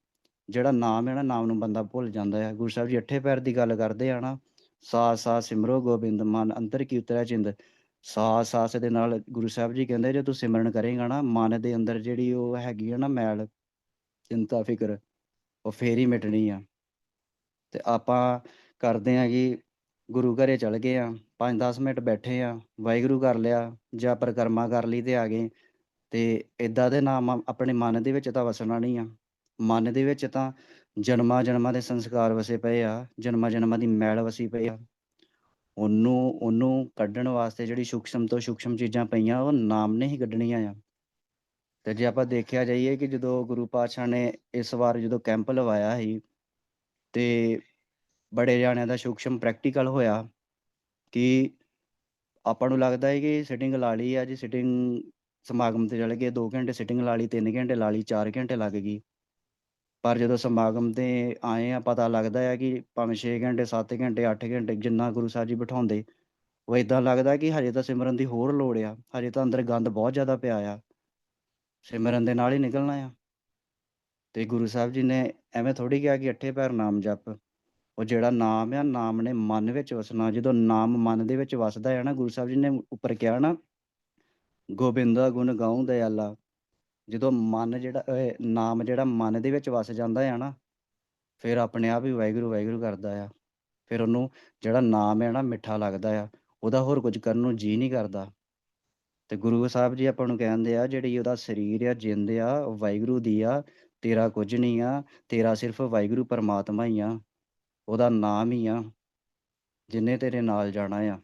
ਜਿਹੜਾ ਨਾਮ ਹੈ ਨਾ, ਨਾਮ ਨੂੰ ਬੰਦਾ ਭੁੱਲ ਜਾਂਦਾ ਹੈ ਗੁਰੂ ਸਾਹਿਬ ਜੀ ਅੱਠੇ ਪੈਰ ਦੀ ਗੱਲ ਕਰਦੇ ਆ ਨਾ ਸਾ ਸਾ ਸਿਮਰੋ ਗੋਬਿੰਦ, ਮਨ ਅੰਦਰ ਕੀ ਉਤਰਿਆ ਚਿੰਦ। ਸਾਹ ਸਾਸ ਦੇ ਨਾਲ ਗੁਰੂ ਸਾਹਿਬ ਜੀ ਕਹਿੰਦੇ, ਜੇ ਤੂੰ ਸਿਮਰਨ ਕਰੇਗਾ ਨਾ, ਮਨ ਦੇ ਅੰਦਰ ਜਿਹੜੀ ਉਹ ਹੈਗੀ ਆ ਨਾ ਮੈਲ, ਚਿੰਤਾ, ਫਿਕਰ, ਉਹ ਫੇਰ ਹੀ ਮਿਟਣੀ ਆ। ਤੇ ਆਪਾਂ ਕਰਦੇ ਆ ਕਿ ਗੁਰੂ ਘਰੇ ਚਲ ਗਏ ਆ 5-10 ਮਿੰਟ ਬੈਠੇ ਆ, ਵਾਹਿਗੁਰੂ ਕਰ ਲਿਆ, ਜਾਂ ਪਰਿਕਰਮਾ ਕਰ ਲਈ ਤੇ ਆ ਗਏ। ਤੇ ਇਦਾਂ ਦੇ ਨਾਮ ਆ- ਆਪਣੇ ਮਨ ਦੇ ਵਿੱਚ ਤਾਂ ਵਸਣਾ ਨਹੀਂ ਆ। ਮਨ ਦੇ ਵਿੱਚ ਤਾਂ ਜਨਮਾਂ ਜਨਮਾਂ ਦੇ ਸੰਸਕਾਰ ਵਸੇ ਪਏ ਆ ਜਨਮਾਂ ਜਨਮਾਂ ਦੀ ਮੈਲ ਵਸੀ ਪਈ ਆ। ਉਹਨੂੰ ਉਹਨੂੰ ਕੱਢਣ ਵਾਸਤੇ ਜਿਹੜੀ ਸੂਖਸ਼ਮ ਤੋਂ ਸੂਖਸ਼ਮ ਚੀਜ਼ਾਂ ਪਈਆਂ, ਉਹ ਨਾਮ ਨੇ ਹੀ ਕੱਢਣੀਆਂ ਆ। ਤੇ ਜੇ ਆਪਾਂ ਦੇਖਿਆ ਜਾਈਏ ਕਿ ਜਦੋਂ ਗੁਰੂ ਪਾਤਸ਼ਾਹ ਨੇ ਇਸ ਵਾਰ ਜਦੋਂ ਕੈਂਪ ਲਵਾਇਆ ਸੀ, ਤੇ ਬੜੇ ਜਾਣਿਆਂ ਦਾ ਸੂਖਸ਼ਮ ਪ੍ਰੈਕਟੀਕਲ ਹੋਇਆ ਕਿ ਆਪਾਂ ਨੂੰ ਲੱਗਦਾ ਹੈ ਕਿ ਸਿਟਿੰਗ ਲਾ ਲਈ ਆ, ਜੀ ਸਿਟਿੰਗ ਸਮਾਗਮ ਤੇ ਚਲੇ ਗਏ 2 ਘੰਟੇ ਸਿਟਿੰਗ ਲਾ ਲਈ 3 ਘੰਟੇ ਲਾ ਲਈ 4 ਘੰਟੇ ਲੱਗ ਗਈ। ਪਰ ਜਦੋਂ ਸਮਾਗਮ ਤੇ ਆਏ ਆ ਪਤਾ ਲੱਗਦਾ ਹੈ ਕਿ ਭਾਵੇਂ 6 ਘੰਟੇ 7 ਘੰਟੇ 8 ਘੰਟੇ ਜਿੰਨਾ ਗੁਰੂ ਸਾਹਿਬ ਜੀ ਬਿਠਾਉਂਦੇ, ਉਹ ਇਦਾਂ ਲੱਗਦਾ ਕਿ ਹਜੇ ਤਾਂ ਸਿਮਰਨ ਦੀ ਹੋਰ ਲੋੜ ਆ, ਹਜੇ ਤਾਂ ਅੰਦਰ ਗੰਦ ਬਹੁਤ ਜ਼ਿਆਦਾ ਪਿਆ ਆ। ਸਿਮਰਨ ਦੇ ਨਾਲ ਹੀ ਨਿਕਲਣਾ ਆ। ਤੇ ਗੁਰੂ ਸਾਹਿਬ ਜੀ ਨੇ ਐਵੇਂ ਥੋੜੀ ਕਿਹਾ ਕਿ ਅੱਠੇ ਪੈਰ ਨਾਮ ਜਪ। ਉਹ ਜਿਹੜਾ ਨਾਮ ਆ, ਨਾਮ ਨੇ ਮਨ ਵਿੱਚ ਵਸਣਾ, ਜਦੋਂ ਨਾਮ ਮਨ ਦੇ ਵਿੱਚ ਵਸਦਾ ਹੈ ਨਾ, ਗੁਰੂ ਸਾਹਿਬ ਜੀ ਨੇ ਉੱਪਰ ਕਿਹਾ ਨਾ, ਗੋਬਿੰਦਾ ਗੁਣ ਗਾਉਂ ਦਇਆਲਾ। ਜਦੋਂ ਮਨ ਜਿਹੜਾ ਅਹ, ਨਾਮ ਜਿਹੜਾ ਮਨ ਦੇ ਵਿੱਚ ਵਸ ਜਾਂਦਾ ਹੈ ਨਾ ਫਿਰ ਆਪਣੇ ਆਪ ਹੀ ਵਾਹਿਗੁਰੂ ਵਾਹਿਗੁਰੂ ਕਰਦਾ ਆ। ਫਿਰ ਉਹਨੂੰ ਜਿਹੜਾ ਨਾਮ ਹੈ ਨਾ ਮਿੱਠਾ ਲੱਗਦਾ ਆ ਉਹਦਾ ਹੋਰ ਕੁਝ ਕਰਨ ਨੂੰ ਜੀ ਨਹੀਂ ਕਰਦਾ। ਤੇ ਗੁਰੂ ਸਾਹਿਬ ਜੀ ਆਪਾਂ ਨੂੰ ਕਹਿੰਦੇ ਆ ਜਿਹੜੀ ਉਹਦਾ ਸਰੀਰ ਆ ਜਿੰਦ ਆ ਉਹ ਵਾਹਿਗੁਰੂ ਦੀ ਆ ਤੇਰਾ ਕੁਝ ਨਹੀਂ ਆ ਤੇਰਾ ਸਿਰਫ ਵਾਹਿਗੁਰੂ ਪਰਮਾਤਮਾ ਹੀ ਆ ਉਹਦਾ ਨਾਮ ਹੀ ਆ ਜਿਹਨੇ ਤੇਰੇ ਨਾਲ ਜਾਣਾ ਆ।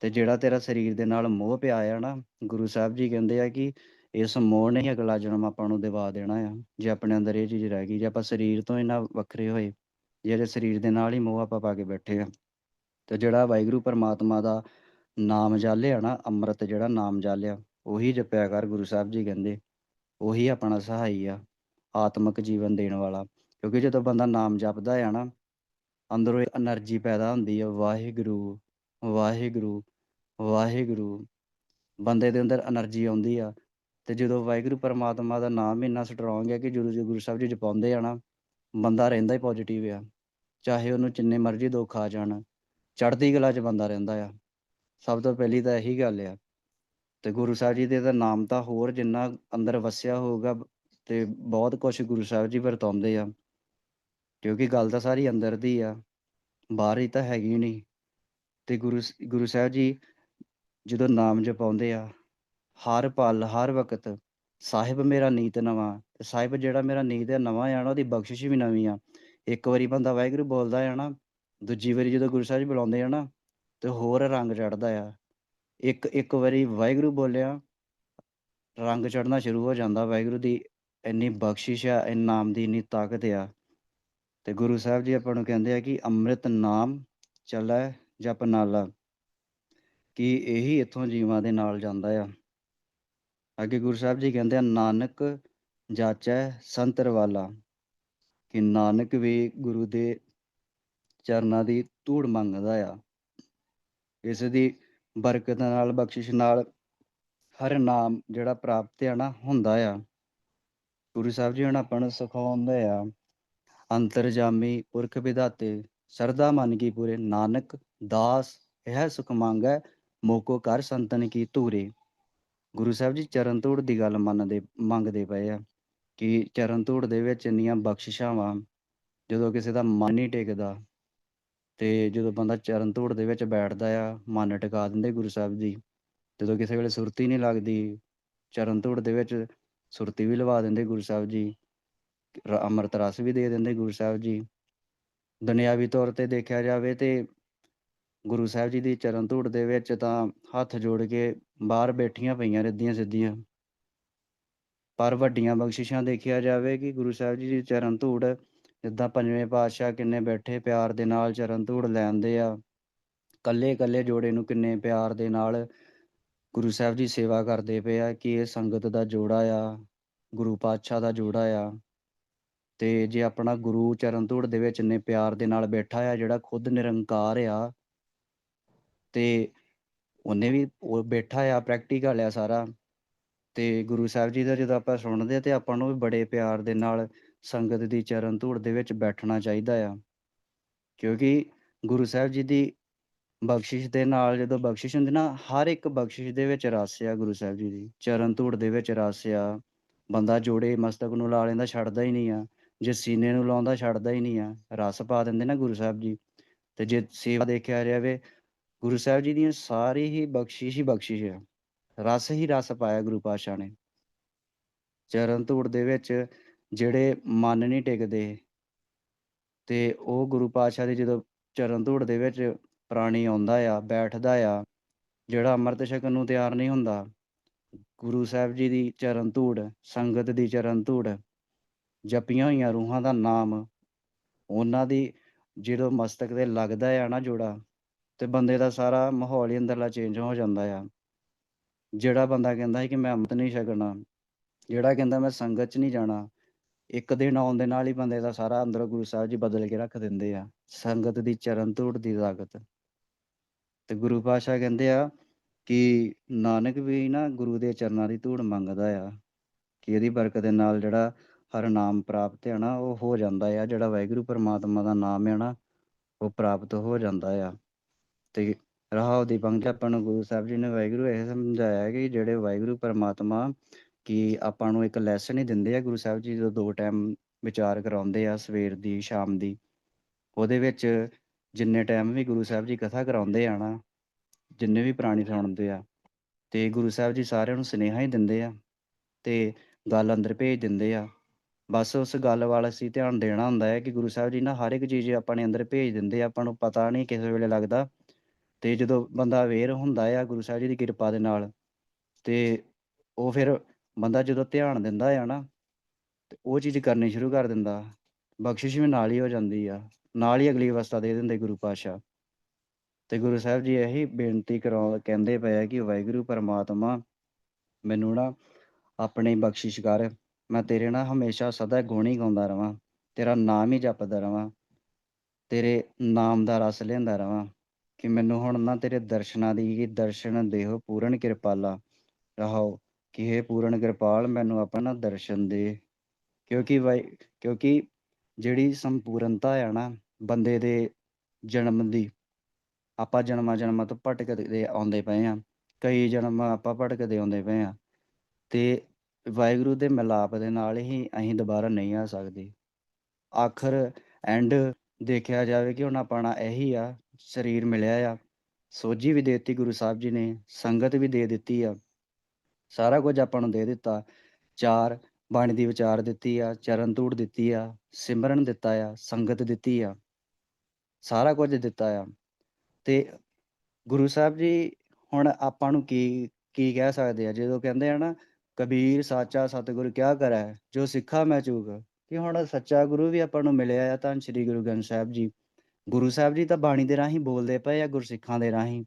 ਤੇ ਜਿਹੜਾ ਤੇਰਾ ਸਰੀਰ ਦੇ ਨਾਲ ਮੋਹ ਪਿਆ ਆ ਨਾ ਗੁਰੂ ਸਾਹਿਬ ਜੀ ਕਹਿੰਦੇ ਆ ਕਿ ਇਸ ਮੋੜ ਨੇ ਅਗਲਾ ਜਨਮ ਆਪਾਂ ਨੂੰ ਦਿਵਾ ਦੇਣਾ ਆ, ਜੇ ਆਪਣੇ ਅੰਦਰ ਇਹ ਚੀਜ਼ ਰਹਿ ਗਈ, ਜੇ ਆਪਾਂ ਸਰੀਰ ਤੋਂ ਇਹਨਾਂ ਵੱਖਰੇ ਹੋਏ ਜਿਹੜੇ ਸਰੀਰ ਦੇ ਨਾਲ ਹੀ ਮੋਹ ਆਪਾਂ ਪਾ ਕੇ ਬੈਠੇ ਆ, ਤੇ ਜਿਹੜਾ ਵਾਹਿਗੁਰੂ ਪਰਮਾਤਮਾ ਦਾ ਨਾਮ ਜਾਲਿਆ ਨਾ, ਅੰਮ੍ਰਿਤ ਜਿਹੜਾ ਨਾਮ ਜਾਲਿਆ, ਉਹੀ ਜਪਿਆ ਕਰ ਗੁਰੂ ਸਾਹਿਬ ਜੀ ਕਹਿੰਦੇ, ਉਹੀ ਆਪਣਾ ਸਹਾਈ ਆ, ਆਤਮਿਕ ਜੀਵਨ ਦੇਣ ਵਾਲਾ, ਕਿਉਂਕਿ ਜਦੋਂ ਬੰਦਾ ਨਾਮ ਜਪਦਾ ਆ ਨਾ, ਅੰਦਰੋਂ ਇੱਕ એનર્ਜੀ ਪੈਦਾ ਹੁੰਦੀ ਆ, ਵਾਹਿਗੁਰੂ ਵਾਹਿਗੁਰੂ ਵਾਹਿਗੁਰੂ, ਬੰਦੇ ਦੇ ਅੰਦਰ એનર્ਜੀ ਆਉਂਦੀ ਆ ਤੇ ਜਦੋਂ ਵਾਹਿਗੁਰੂ ਪਰਮਾਤਮਾ ਦਾ ਨਾਮ ਇੰਨਾ ਸਟਰੋਂਗ ਹੈ ਕਿ ਜਦੋਂ ਜੀ ਗੁਰੂ ਸਾਹਿਬ ਜੀ ਜਪਾਉਂਦੇ ਆ ਨਾ, ਬੰਦਾ ਰਹਿੰਦਾ ਹੀ ਪੋਜ਼ਿਟਿਵ ਆ, ਚਾਹੇ ਉਹਨੂੰ ਜਿੰਨੇ ਮਰਜ਼ੀ ਦੁੱਖ ਆ ਜਾਣ, ਚੜ੍ਹਦੀ ਕਲਾ 'ਚ ਬੰਦਾ ਰਹਿੰਦਾ ਆ। ਸਭ ਤੋਂ ਪਹਿਲੀ ਤਾਂ ਇਹੀ ਗੱਲ ਆ, ਤੇ ਗੁਰੂ ਸਾਹਿਬ ਜੀ ਦੇ ਤਾਂ ਨਾਮ ਤਾਂ ਹੋਰ ਜਿੰਨਾ ਅੰਦਰ ਵਸਿਆ ਹੋਊਗਾ ਤੇ ਬਹੁਤ ਕੁਝ ਗੁਰੂ ਸਾਹਿਬ ਜੀ ਵਰਤਾਉਂਦੇ ਆ, ਕਿਉਂਕਿ ਗੱਲ ਤਾਂ ਸਾਰੀ ਅੰਦਰ ਦੀ ਆ, ਬਾਹਰ ਹੀ ਤਾਂ ਹੈਗੀ ਨਹੀਂ ਤੇ ਗੁਰੂ ਗੁਰੂ ਸਾਹਿਬ ਜੀ ਜਦੋਂ ਨਾਮ ਜਪਾਉਂਦੇ ਆ ਹਰ ਪਲ, ਹਰ ਵਕਤ ਸਾਹਿਬ ਮੇਰਾ ਨੀਤ ਨਵਾਂ ਤੇ ਸਾਹਿਬ ਜਿਹੜਾ ਮੇਰਾ ਨੀਤ ਹੈ ਨਵਾਂ ਆ ਨਾ, ਉਹਦੀ ਬਖਸ਼ਿਸ਼ ਵੀ ਨਵੀਂ ਆ। ਇੱਕ ਵਾਰੀ ਬੰਦਾ ਵਾਹਿਗੁਰੂ ਬੋਲਦਾ ਆ ਨਾ, ਦੂਜੀ ਵਾਰੀ ਜਦੋਂ ਗੁਰੂ ਸਾਹਿਬ ਜੀ ਬੁਲਾਉਂਦੇ ਆ ਨਾ, ਤੇ ਹੋਰ ਰੰਗ ਚੜਦਾ ਆ। ਇੱਕ ਇੱਕ ਵਾਰੀ ਵਾਹਿਗੁਰੂ ਬੋਲਿਆ, ਰੰਗ ਚੜਨਾ ਸ਼ੁਰੂ ਹੋ ਜਾਂਦਾ ਵਾਹਿਗੁਰੂ ਦੀ, ਇੰਨੀ ਬਖਸ਼ਿਸ਼ ਆ ਇਹ ਨਾਮ ਦੀ, ਇੰਨੀ ਤਾਕਤ ਆ। ਤੇ ਗੁਰੂ ਸਾਹਿਬ ਜੀ ਆਪਾਂ ਨੂੰ ਕਹਿੰਦੇ ਆ ਕਿ ਅੰਮ੍ਰਿਤ ਨਾਮ ਚੱਲੈ, ਜਪ ਨਾਲਾ, ਕਿ ਇਹੀ ਇੱਥੋਂ ਜੀਵਾਂ ਦੇ ਨਾਲ ਜਾਂਦਾ ਆ। ਅੱਗੇ ਗੁਰੂ ਸਾਹਿਬ ਜੀ ਕਹਿੰਦੇ ਆ, ਨਾਨਕ ਜਾਚੈ ਸੰਤਰ ਵਾਲਾ, ਕਿ ਨਾਨਕ ਵੀ ਗੁਰੂ ਦੇ ਚਰਨਾਂ ਦੀ ਧੂੜ ਮੰਗਦਾ ਆ। ਇਸ ਦੀ ਬਰਕਤ ਨਾਲ, ਬਖਸ਼ਿਸ਼ ਨਾਲ ਹਰ ਨਾਮ ਜਿਹੜਾ ਪ੍ਰਾਪਤ ਆ ਨਾ, ਹੁੰਦਾ ਆ। ਗੁਰੂ ਸਾਹਿਬ ਜੀ ਹੁਣ ਆਪਾਂ ਨੂੰ ਸਿਖਾਉਂਦੇ ਆ, ਅੰਤਰਜਾਮੀ ਪੁਰਖ ਵਿਧਾਤੇ, ਸਰਦਾ ਮਨ ਕੀ ਪੂਰੇ, ਨਾਨਕ ਦਾਸ ਇਹ ਸੁਖ ਮੰਗੈ, ਮੋਕੋ ਕਰ ਸੰਤਨ ਕੀ ਧੂਰੇ। ਗੁਰੂ ਸਾਹਿਬ ਜੀ ਚਰਨ ਧੂੜ ਦੀ ਗੱਲ ਮੰਨਦੇ, ਮੰਗਦੇ ਪਏ ਆ ਕਿ ਚਰਨ ਧੂੜ ਦੇ ਵਿੱਚ ਇੰਨੀਆਂ ਬਖਸ਼ਿਸ਼ਾਂ ਵਾ ਜਦੋਂ ਕਿਸੇ ਦਾ ਮਨ ਨਹੀਂ ਟਿਕਦਾ ਤੇ ਜਦੋਂ ਬੰਦਾ ਚਰਨ ਧੂੜ ਦੇ ਵਿੱਚ ਬੈਠਦਾ ਆ, ਮਨ ਟਿਕਾ ਦਿੰਦੇ ਗੁਰੂ ਸਾਹਿਬ ਜੀ, ਜਦੋਂ ਕਿਸੇ ਵੇਲੇ ਸੁਰਤੀ ਨਹੀਂ ਲੱਗਦੀ, ਚਰਨ ਧੂੜ ਦੇ ਵਿੱਚ ਸੁਰਤੀ ਵੀ ਲਵਾ ਦਿੰਦੇ ਗੁਰੂ ਸਾਹਿਬ ਜੀ ਅੰਮ੍ਰਿਤ ਰਸ ਵੀ ਦੇ ਦਿੰਦੇ ਗੁਰੂ ਸਾਹਿਬ ਜੀ। ਦੁਨਿਆਵੀ ਤੌਰ ਤੇ ਦੇਖਿਆ ਜਾਵੇ ਤੇ ਗੁਰੂ ਸਾਹਿਬ ਜੀ ਦੀ ਚਰਨ ਧੂੜ ਦੇ ਵਿੱਚ ਤਾਂ ਹੱਥ ਜੋੜ ਕੇ ਬਾਹਰ ਬੈਠੀਆਂ ਪਈਆਂ ਰਿੱਧੀਆਂ ਸਿੱਧੀਆਂ। ਪਰ ਵੱਡੀਆਂ ਬਖਸ਼ਿਸ਼ਾਂ ਦੇਖਿਆ ਜਾਵੇ ਕਿ ਗੁਰੂ ਸਾਹਿਬ ਜੀ ਦੀ ਚਰਨ ਧੂੜ ਜਿੱਦਾਂ ਪੰਜਵੇਂ ਪਾਤਸ਼ਾਹ ਕਿੰਨੇ ਬੈਠੇ ਪਿਆਰ ਦੇ ਨਾਲ ਚਰਨ ਧੂੜ ਲੈਂਦੇ ਆ ਕੱਲੇ ਕੱਲੇ ਜੋੜੇ ਨੂੰ ਕਿੰਨੇ ਪਿਆਰ ਦੇ ਨਾਲ ਗੁਰੂ ਸਾਹਿਬ ਜੀ ਸੇਵਾ ਕਰਦੇ ਪਏ ਆ ਕਿ ਇਹ ਸੰਗਤ ਦਾ ਜੋੜਾ ਆ, ਗੁਰੂ ਪਾਤਸ਼ਾਹ ਦਾ ਜੋੜਾ ਆ। ਤੇ ਜੇ ਆਪਣਾ ਗੁਰੂ ਚਰਨ ਧੂੜ ਦੇ ਵਿੱਚ ਇੰਨੇ ਪਿਆਰ ਦੇ ਨਾਲ ਬੈਠਾ ਆ ਜਿਹੜਾ ਖੁਦ ਨਿਰੰਕਾਰ ਆ, ਤੇ ਉਹਨੇ ਵੀ ਉਹ ਬੈਠਾ ਆ ਪ੍ਰੈਕਟੀਕਲ ਆ ਸਾਰਾ। ਤੇ ਗੁਰੂ ਸਾਹਿਬ ਜੀ ਦਾ ਜਦੋਂ ਆਪਾਂ ਸੁਣਦੇ ਤੇ ਆਪਾਂ ਨੂੰ ਵੀ ਬੜੇ ਪਿਆਰ ਦੇ ਨਾਲ ਸੰਗਤ ਦੀ ਚਰਨ ਧੂੜ ਦੇ ਵਿੱਚ ਬੈਠਣਾ ਚਾਹੀਦਾ ਆ। ਕਿਉਂਕਿ ਗੁਰੂ ਸਾਹਿਬ ਜੀ ਦੀ ਬਖਸ਼ਿਸ਼ ਦੇ ਨਾਲ ਜਦੋਂ ਬਖਸ਼ਿਸ਼ ਹੁੰਦੀ ਨਾ, ਹਰ ਇੱਕ ਬਖਸ਼ਿਸ਼ ਦੇ ਵਿੱਚ ਰਸ ਆ ਗੁਰੂ ਸਾਹਿਬ ਜੀ ਦੀ। ਚਰਨ ਧੂੜ ਦੇ ਵਿੱਚ ਰਸ ਆ। ਬੰਦਾ ਜੋੜੇ ਮਸਤਕ ਨੂੰ ਲਾ ਲੈਂਦਾ, ਛੱਡਦਾ ਹੀ ਨਹੀਂ ਆ। ਜੇ ਸੀਨੇ ਨੂੰ ਲਾਉਂਦਾ, ਛੱਡਦਾ ਹੀ ਨਹੀਂ ਆ। ਰਸ ਪਾ ਦਿੰਦੇ ਨਾ ਗੁਰੂ ਸਾਹਿਬ ਜੀ। ਤੇ ਜੇ ਸੇਵਾ ਦੇਖਿਆ ਜਾਵੇ ਗੁਰੂ ਸਾਹਿਬ ਜੀ ਦੀਆਂ ਸਾਰੀ ਹੀ ਬਖਸ਼ਿਸ਼ ਹੀ ਬਖਸ਼ਿਸ਼ ਆ। ਰਸ ਹੀ ਰਸ ਪਾਇਆ ਗੁਰੂ ਪਾਤਸ਼ਾਹ ਨੇ। ਚਰਨ ਧੂੜ ਦੇ ਵਿੱਚ ਜਿਹੜੇ ਮਨ ਨਹੀਂ ਟਿਕਦੇ ਤੇ ਉਹ ਗੁਰੂ ਪਾਤਸ਼ਾਹ ਦੇ ਜਦੋਂ ਚਰਨ ਧੂੜ ਦੇ ਵਿੱਚ ਪ੍ਰਾਣੀ ਆਉਂਦਾ ਆ, ਬੈਠਦਾ ਆ, ਜਿਹੜਾ ਅੰਮ੍ਰਿਤ ਛਕਣ ਨੂੰ ਤਿਆਰ ਨਹੀਂ ਹੁੰਦਾ, ਗੁਰੂ ਸਾਹਿਬ ਜੀ ਦੀ ਚਰਨ ਧੂੜ, ਸੰਗਤ ਦੀ ਚਰਨ ਧੂੜ, ਜਪੀਆਂ ਹੋਈਆਂ ਰੂਹਾਂ ਦਾ ਨਾਮ, ਉਹਨਾਂ ਦੀ ਜਦੋਂ ਮਸਤਕ ਤੇ ਲੱਗਦਾ ਆ ਨਾ ਜੋੜਾ ਤੇ ਬੰਦੇ ਦਾ ਸਾਰਾ ਮਾਹੌਲ ਹੀ ਅੰਦਰਲਾ ਚੇਂਜ ਹੋ ਜਾਂਦਾ ਆ। ਜਿਹੜਾ ਬੰਦਾ ਕਹਿੰਦਾ ਹੈ ਕਿ ਮੈਂ ਅੰਮ੍ਰਿਤ ਨਹੀਂ ਛਕਣਾ, ਜਿਹੜਾ ਕਹਿੰਦਾ ਮੈਂ ਸੰਗਤ 'ਚ ਨਹੀਂ ਜਾਣਾ, ਇੱਕ ਦਿਨ ਆਉਣ ਦੇ ਨਾਲ ਹੀ ਬੰਦੇ ਦਾ ਸਾਰਾ ਅੰਦਰੋਂ ਗੁਰੂ ਸਾਹਿਬ ਜੀ ਬਦਲ ਕੇ ਰੱਖ ਦਿੰਦੇ ਆ, ਸੰਗਤ ਦੀ ਚਰਨ ਧੂੜ ਦੀ ਤਾਕਤ। ਤੇ ਗੁਰੂ ਪਾਤਸ਼ਾਹ ਕਹਿੰਦੇ ਆ ਕਿ ਨਾਨਕ ਵੀ ਨਾ ਗੁਰੂ ਦੇ ਚਰਨਾਂ ਦੀ ਧੂੜ ਮੰਗਦਾ ਆ, ਕਿ ਇਹਦੀ ਬਰਕਤ ਦੇ ਨਾਲ ਜਿਹੜਾ ਹਰ ਨਾਮ ਪ੍ਰਾਪਤ ਹੈ ਨਾ, ਉਹ ਹੋ ਜਾਂਦਾ ਆ, ਜਿਹੜਾ ਵਾਹਿਗੁਰੂ ਪਰਮਾਤਮਾ ਦਾ ਨਾਮ ਹੈ ਨਾ, ਉਹ ਪ੍ਰਾਪਤ ਹੋ ਜਾਂਦਾ ਆ। ਤੇ ਰਹਾਉ ਦੀ ਪੰਕਤੀ ਆਪਾਂ ਨੂੰ ਗੁਰੂ ਸਾਹਿਬ ਜੀ ਨੇ ਵਾਹਿਗੁਰੂ ਇਹ ਸਮਝਾਇਆ ਕਿ ਜਿਹੜੇ ਵਾਹਿਗੁਰੂ ਪਰਮਾਤਮਾ ਕਿ ਆਪਾਂ ਨੂੰ ਇੱਕ ਲੈਸਨ ਹੀ ਦਿੰਦੇ ਆ ਗੁਰੂ ਸਾਹਿਬ ਜੀ ਜਦੋਂ ਦੋ ਟਾਈਮ ਵਿਚਾਰ ਕਰਾਉਂਦੇ ਆ, ਸਵੇਰ ਦੀ, ਸ਼ਾਮ ਦੀ, ਉਹਦੇ ਵਿੱਚ ਜਿੰਨੇ ਟਾਈਮ ਵੀ ਗੁਰੂ ਸਾਹਿਬ ਜੀ ਕਥਾ ਕਰਾਉਂਦੇ ਆ ਨਾ, ਜਿੰਨੇ ਵੀ ਪ੍ਰਾਣੀ ਸੁਣਦੇ ਆ, ਤੇ ਗੁਰੂ ਸਾਹਿਬ ਜੀ ਸਾਰਿਆਂ ਨੂੰ ਸੁਨੇਹਾ ਹੀ ਦਿੰਦੇ ਆ ਤੇ ਗੱਲ ਅੰਦਰ ਭੇਜ ਦਿੰਦੇ ਆ। ਬਸ ਉਸ ਗੱਲ ਵੱਲ ਅਸੀਂ ਧਿਆਨ ਦੇਣਾ ਹੁੰਦਾ ਹੈ ਕਿ ਗੁਰੂ ਸਾਹਿਬ ਜੀ ਨਾ ਹਰ ਇੱਕ ਚੀਜ਼ ਆਪਣੇ ਅੰਦਰ ਭੇਜ ਦਿੰਦੇ ਆ, ਆਪਾਂ ਨੂੰ ਪਤਾ ਨਹੀਂ ਕਿਸੇ ਵੇਲੇ ਲੱਗਦਾ ਤੇ ਜਦੋਂ ਬੰਦਾ ਅਵੇਅਰ ਹੁੰਦਾ ਆ ਗੁਰੂ ਸਾਹਿਬ ਜੀ ਦੀ ਕਿਰਪਾ ਦੇ ਨਾਲ, ਤੇ ਉਹ ਫਿਰ ਬੰਦਾ ਜਦੋਂ ਧਿਆਨ ਦਿੰਦਾ ਆ ਨਾ, ਤੇ ਉਹ ਚੀਜ਼ ਕਰਨੀ ਸ਼ੁਰੂ ਕਰ ਦਿੰਦਾ, ਬਖਸ਼ਿਸ਼ ਵੀ ਨਾਲ ਹੀ ਹੋ ਜਾਂਦੀ ਆ, ਨਾਲ ਹੀ ਅਗਲੀ ਅਵਸਥਾ ਦੇ ਦਿੰਦੇ ਗੁਰੂ ਪਾਤਸ਼ਾਹ। ਤੇ ਗੁਰੂ ਸਾਹਿਬ ਜੀ ਇਹੀ ਬੇਨਤੀ ਕਰਾਉ, ਕਹਿੰਦੇ ਪਏ ਆ ਕਿ ਵਾਹਿਗੁਰੂ ਪਰਮਾਤਮਾ ਮੈਨੂੰ ਨਾ ਆਪਣੀ ਬਖਸ਼ਿਸ਼ ਕਰ, ਮੈਂ ਤੇਰੇ ਨਾਲ ਹਮੇਸ਼ਾ ਸਦਾ ਗੁਣ ਹੀ ਗਾਉਂਦਾ ਰਵਾਂ, ਤੇਰਾ ਨਾਮ ਹੀ ਜਪਦਾ ਰਵਾਂ, ਤੇਰੇ ਨਾਮ ਦਾ ਰਸ ਲੈਂਦਾ ਰਵਾਂ। ਕਿ ਮੈਨੂੰ ਹੁਣ ਨਾ ਤੇਰੇ ਦਰਸ਼ਨਾਂ ਦੀ ਦਰਸ਼ਨ ਦੇਹੋ, ਪੂਰਨ ਕਿਰਪਾਲਾ। ਰਹਾਓ ਕਿ ਇਹ ਪੂਰਨ ਕਿਰਪਾਲ, ਮੈਨੂੰ ਆਪਣਾ ਦਰਸ਼ਨ ਦੇ। ਕਿਉਂਕਿ ਕਿਉਂਕਿ ਜਿਹੜੀ ਸੰਪੂਰਨਤਾ ਆ ਨਾ ਬੰਦੇ ਦੇ ਜਨਮ ਦੀ, ਆਪਾਂ ਜਨਮਾਂ ਜਨਮਾਂ ਤੋਂ ਭਟਕਦੇ ਆਉਂਦੇ ਪਏ ਆ ਕਈ ਜਨਮ ਆਪਾਂ ਭਟਕਦੇ ਆਉਂਦੇ ਪਏ ਆ ਤੇ ਵਾਹਿਗੁਰੂ ਦੇ ਮਿਲਾਪ ਦੇ ਨਾਲ ਹੀ ਅਸੀਂ ਦੁਬਾਰਾ ਨਹੀਂ ਆ ਸਕਦੇ। ਆਖਰ ਐਂਡ ਦੇਖਿਆ ਜਾਵੇ ਕਿ ਹੁਣ ਆਪਣਾ ਇਹੀ ਆ ਸਰੀਰ ਮਿਲਿਆ ਆ। ਸੋਝੀ ਵੀ ਦੇ ਦਿੱਤੀ ਗੁਰੂ ਸਾਹਿਬ ਜੀ ਨੇ, ਸੰਗਤ ਵੀ ਦੇ ਦਿੱਤੀ ਆ। ਸਾਰਾ ਕੁਝ ਆਪਾਂ ਨੂੰ ਦੇ ਦਿੱਤਾ। ਚਾਰ ਬਾਣੀ ਦੀ ਵਿਚਾਰ ਦਿੱਤੀ ਆ, ਚਰਨ ਧੂੜ ਦਿੱਤੀ ਆ, ਸਿਮਰਨ ਦਿੱਤਾ ਆ, ਸੰਗਤ ਦਿੱਤੀ ਆ। ਸਾਰਾ ਕੁਝ ਦਿੱਤਾ ਆ। ਤੇ ਗੁਰੂ ਸਾਹਿਬ ਜੀ ਹੁਣ ਆਪਾਂ ਨੂੰ ਕੀ ਕੀ ਕਹਿ ਸਕਦੇ ਆ? ਜਦੋਂ ਕਹਿੰਦੇ ਆ ਨਾ, ਕਬੀਰ ਸਾਚਾ ਸਤਿਗੁਰ ਕਿਆ ਕਰੈ, ਜੋ ਸਿੱਖਾ ਮੈਂ ਚੂਕ। ਕਿ ਹੁਣ ਸੱਚਾ ਗੁਰੂ ਵੀ ਆਪਾਂ ਨੂੰ ਮਿਲਿਆ ਆ ਤਾਂ ਸ੍ਰੀ ਗੁਰੂ ਗ੍ਰੰਥ ਸਾਹਿਬ ਜੀ। ਗੁਰੂ ਸਾਹਿਬ ਜੀ ਤਾਂ ਬਾਣੀ ਦੇ ਰਾਹੀਂ ਬੋਲਦੇ ਪਏ ਆ, ਗੁਰਸਿੱਖਾਂ ਦੇ ਰਾਹੀਂ।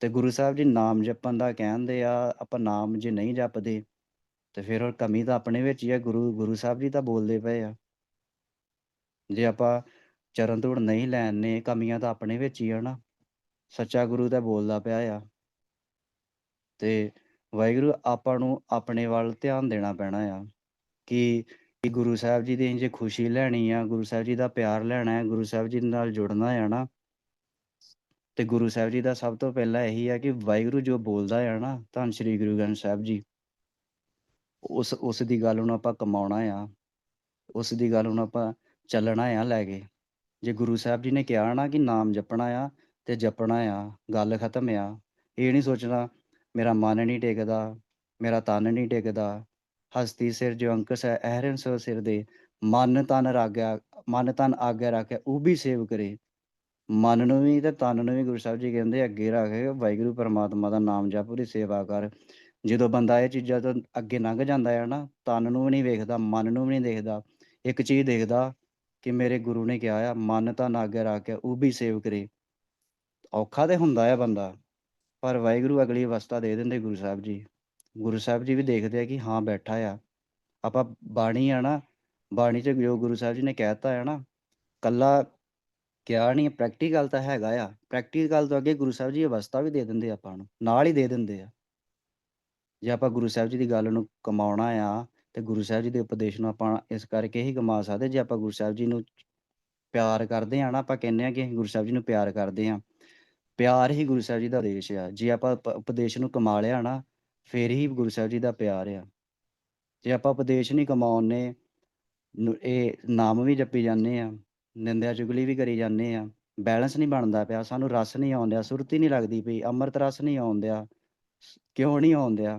ਤੇ ਗੁਰੂ ਸਾਹਿਬ ਜੀ ਨਾਮ ਜਪਣ ਦਾ ਕਹਿੰਦੇ ਆ, ਆਪਾਂ ਨਾਮ ਜੇ ਨਹੀਂ ਜਪਦੇ, ਤੇ ਫਿਰ ਉਹ ਕਮੀ ਤਾਂ ਆਪਣੇ ਵਿੱਚ ਹੀ ਆ, ਗੁਰੂ ਗੁਰੂ ਸਾਹਿਬ ਜੀ ਤਾਂ ਬੋਲਦੇ ਪਏ ਆ। ਜੇ ਆਪਾਂ ਚਰਨ ਧੂੜ ਨਹੀਂ ਲੈਣੇ ਕਮੀਆਂ ਤਾਂ ਆਪਣੇ ਵਿੱਚ ਹੀ ਆ ਨਾ। ਸੱਚਾ ਗੁਰੂ ਤਾਂ ਬੋਲਦਾ ਪਿਆ ਆ। ਤੇ ਵਾਹਿਗੁਰੂ ਆਪਾਂ ਨੂੰ ਆਪਣੇ ਵੱਲ ਧਿਆਨ ਦੇਣਾ ਪੈਣਾ ਆ, ਕਿ ਕਿ ਗੁਰੂ ਸਾਹਿਬ ਜੀ ਦੀ ਜੇ ਖੁਸ਼ੀ ਲੈਣੀ ਆ, ਗੁਰੂ ਸਾਹਿਬ ਜੀ ਦਾ ਪਿਆਰ ਲੈਣਾ ਹੈ, ਗੁਰੂ ਸਾਹਿਬ ਜੀ ਨਾਲ ਜੁੜਨਾ ਆ ਨਾ। ਤੇ ਗੁਰੂ ਸਾਹਿਬ ਜੀ ਦਾ ਸਭ ਤੋਂ ਪਹਿਲਾਂ ਇਹੀ ਆ ਕਿ ਵਾਹਿਗੁਰੂ ਜੋ ਬੋਲਦਾ ਆ ਨਾ, ਧੰਨ ਸ਼੍ਰੀ ਗੁਰੂ ਗ੍ਰੰਥ ਸਾਹਿਬ ਜੀ, ਉਸ ਉਸ ਦੀ ਗੱਲ ਨੂੰ ਆਪਾਂ ਕਮਾਉਣਾ ਆ, ਉਸ ਦੀ ਗੱਲ ਨੂੰ ਆਪਾਂ ਚੱਲਣਾ ਆ ਲੈ ਕੇ। ਜੇ ਗੁਰੂ ਸਾਹਿਬ ਜੀ ਨੇ ਕਿਹਾ ਨਾ ਕਿ ਨਾਮ ਜਪਣਾ ਆ ਤੇ ਜਪਣਾ ਆ, ਗੱਲ ਖਤਮ ਆ, ਇਹ ਨਹੀਂ ਸੋਚਣਾ, ਮੇਰਾ ਮਨ ਨਹੀਂ ਟਿਕਦਾ, ਮੇਰਾ ਤਨ ਨਹੀਂ ਟਿਕਦਾ ਹਸਤੀ ਸਿਰ ਜੋ ਅੰਕਸ ਹੈ ਅਹਰਨ ਸੋ, ਸਿਰ ਦੇ ਮਨ ਤਨ ਰਾਗਿਆ, ਮਨ ਤਨ ਆਗਿਆ ਰੱਖਿਆ ਉਹ ਵੀ ਸੇਵ ਕਰੇ। ਮਨ ਨੂੰ ਵੀ ਤੇ ਤਨ ਨੂੰ ਵੀ ਗੁਰੂ ਸਾਹਿਬ ਜੀ ਕਹਿੰਦੇ, ਅੱਗੇ ਰੱਖ ਕੇ ਵਾਹਿਗੁਰੂ ਪਰਮਾਤਮਾ ਦਾ ਨਾਮ ਜਪ ਉਹਦੀ ਸੇਵਾ ਕਰ। ਜਦੋਂ ਬੰਦਾ ਇਹ ਚੀਜ਼ਾਂ ਤੋਂ ਅੱਗੇ ਲੰਘ ਜਾਂਦਾ ਹੈ ਨਾ, ਤਨ ਨੂੰ ਵੀ ਨਹੀਂ ਵੇਖਦਾ, ਮਨ ਨੂੰ ਵੀ ਨਹੀਂ ਦੇਖਦਾ। ਇੱਕ ਚੀਜ਼ ਦੇਖਦਾ ਕਿ ਮੇਰੇ ਗੁਰੂ ਨੇ ਕਿਹਾ ਆ, ਮਨ ਤਾਂ ਆਗਿਆ ਰੱਖ ਕੇ ਉਹ ਵੀ ਸੇਵ ਕਰੇ। ਔਖਾ ਤੇ ਹੁੰਦਾ ਆ ਬੰਦਾ, ਪਰ ਵਾਹਿਗੁਰੂ ਅਗਲੀ ਅਵਸਥਾ ਦੇ ਦਿੰਦੇ ਗੁਰੂ ਸਾਹਿਬ ਜੀ। ਗੁਰੂ ਸਾਹਿਬ ਜੀ ਵੀ ਦੇਖਦੇ ਆ ਕਿ ਹਾਂ ਬੈਠਾ ਆ। ਆਪਾਂ ਬਾਣੀ ਆ ਨਾ, ਬਾਣੀ 'ਚ ਜੋ ਗੁਰੂ ਸਾਹਿਬ ਜੀ ਨੇ ਕਹਿਤਾ ਹੈ ਨਾ, ਕੱਲਾ ਕਿਹਾ ਨਹੀਂ ਪ੍ਰੈਕਟੀਕਲ ਤਾਂ ਹੈਗਾ ਆ। ਪ੍ਰੈਕਟੀਕਲ ਤੋਂ ਅੱਗੇ ਗੁਰੂ ਸਾਹਿਬ ਜੀ ਅਵਸਥਾ ਵੀ ਦੇ ਦਿੰਦੇ ਆਪਾਂ ਨੂੰ, ਨਾਲ ਹੀ ਦੇ ਦਿੰਦੇ ਆ। ਜੇ ਆਪਾਂ ਗੁਰੂ ਸਾਹਿਬ ਜੀ ਦੀ ਗੱਲ ਨੂੰ ਕਮਾਉਣਾ ਆ, ਤੇ ਗੁਰੂ ਸਾਹਿਬ ਜੀ ਦੇ ਉਪਦੇਸ਼ ਨੂੰ ਆਪਾਂ ਇਸ ਕਰਕੇ ਹੀ ਕਮਾ ਸਕਦੇ, ਜੇ ਆਪਾਂ ਗੁਰੂ ਸਾਹਿਬ ਜੀ ਨੂੰ ਪਿਆਰ ਕਰਦੇ ਆ ਨਾ, ਆਪਾਂ ਕਹਿੰਦੇ ਆ ਕਿ ਅਸੀਂ ਗੁਰੂ ਸਾਹਿਬ ਜੀ ਨੂੰ ਪਿਆਰ ਕਰਦੇ ਆ। ਪਿਆਰ ਹੀ ਗੁਰੂ ਸਾਹਿਬ ਜੀ ਦਾ ਉਪਦੇਸ਼ ਆ। ਜੇ ਆਪਾਂ ਉਪਦੇਸ਼ ਨੂੰ ਕਮਾ ਲਿਆ ਨਾ ਫੇਰ ਹੀ ਗੁਰੂ ਸਾਹਿਬ ਜੀ ਦਾ ਪਿਆਰ ਆ। ਜੇ ਆਪਾਂ ਉਪਦੇਸ਼ ਨਹੀਂ ਕਮਾਉਣੇ ਇਹ ਨਾਮ ਵੀ ਜਪੀ ਜਾਂਦੇ ਆ, ਨਿੰਦਿਆ ਚੁਗਲੀ ਵੀ ਕਰੀ ਜਾਂਦੇ ਆ, ਬੈਲੈਂਸ ਨਹੀਂ ਬਣਦਾ ਪਿਆ, ਸਾਨੂੰ ਰਸ ਨਹੀਂ ਆਉਂਦਿਆ, ਸੁਰਤੀ ਨਹੀਂ ਲੱਗਦੀ ਪਈ, ਅੰਮ੍ਰਿਤ ਰਸ ਨਹੀਂ ਆਉਂਦਿਆ ਕਿਉਂ ਨਹੀਂ ਆਉਂਦਿਆ?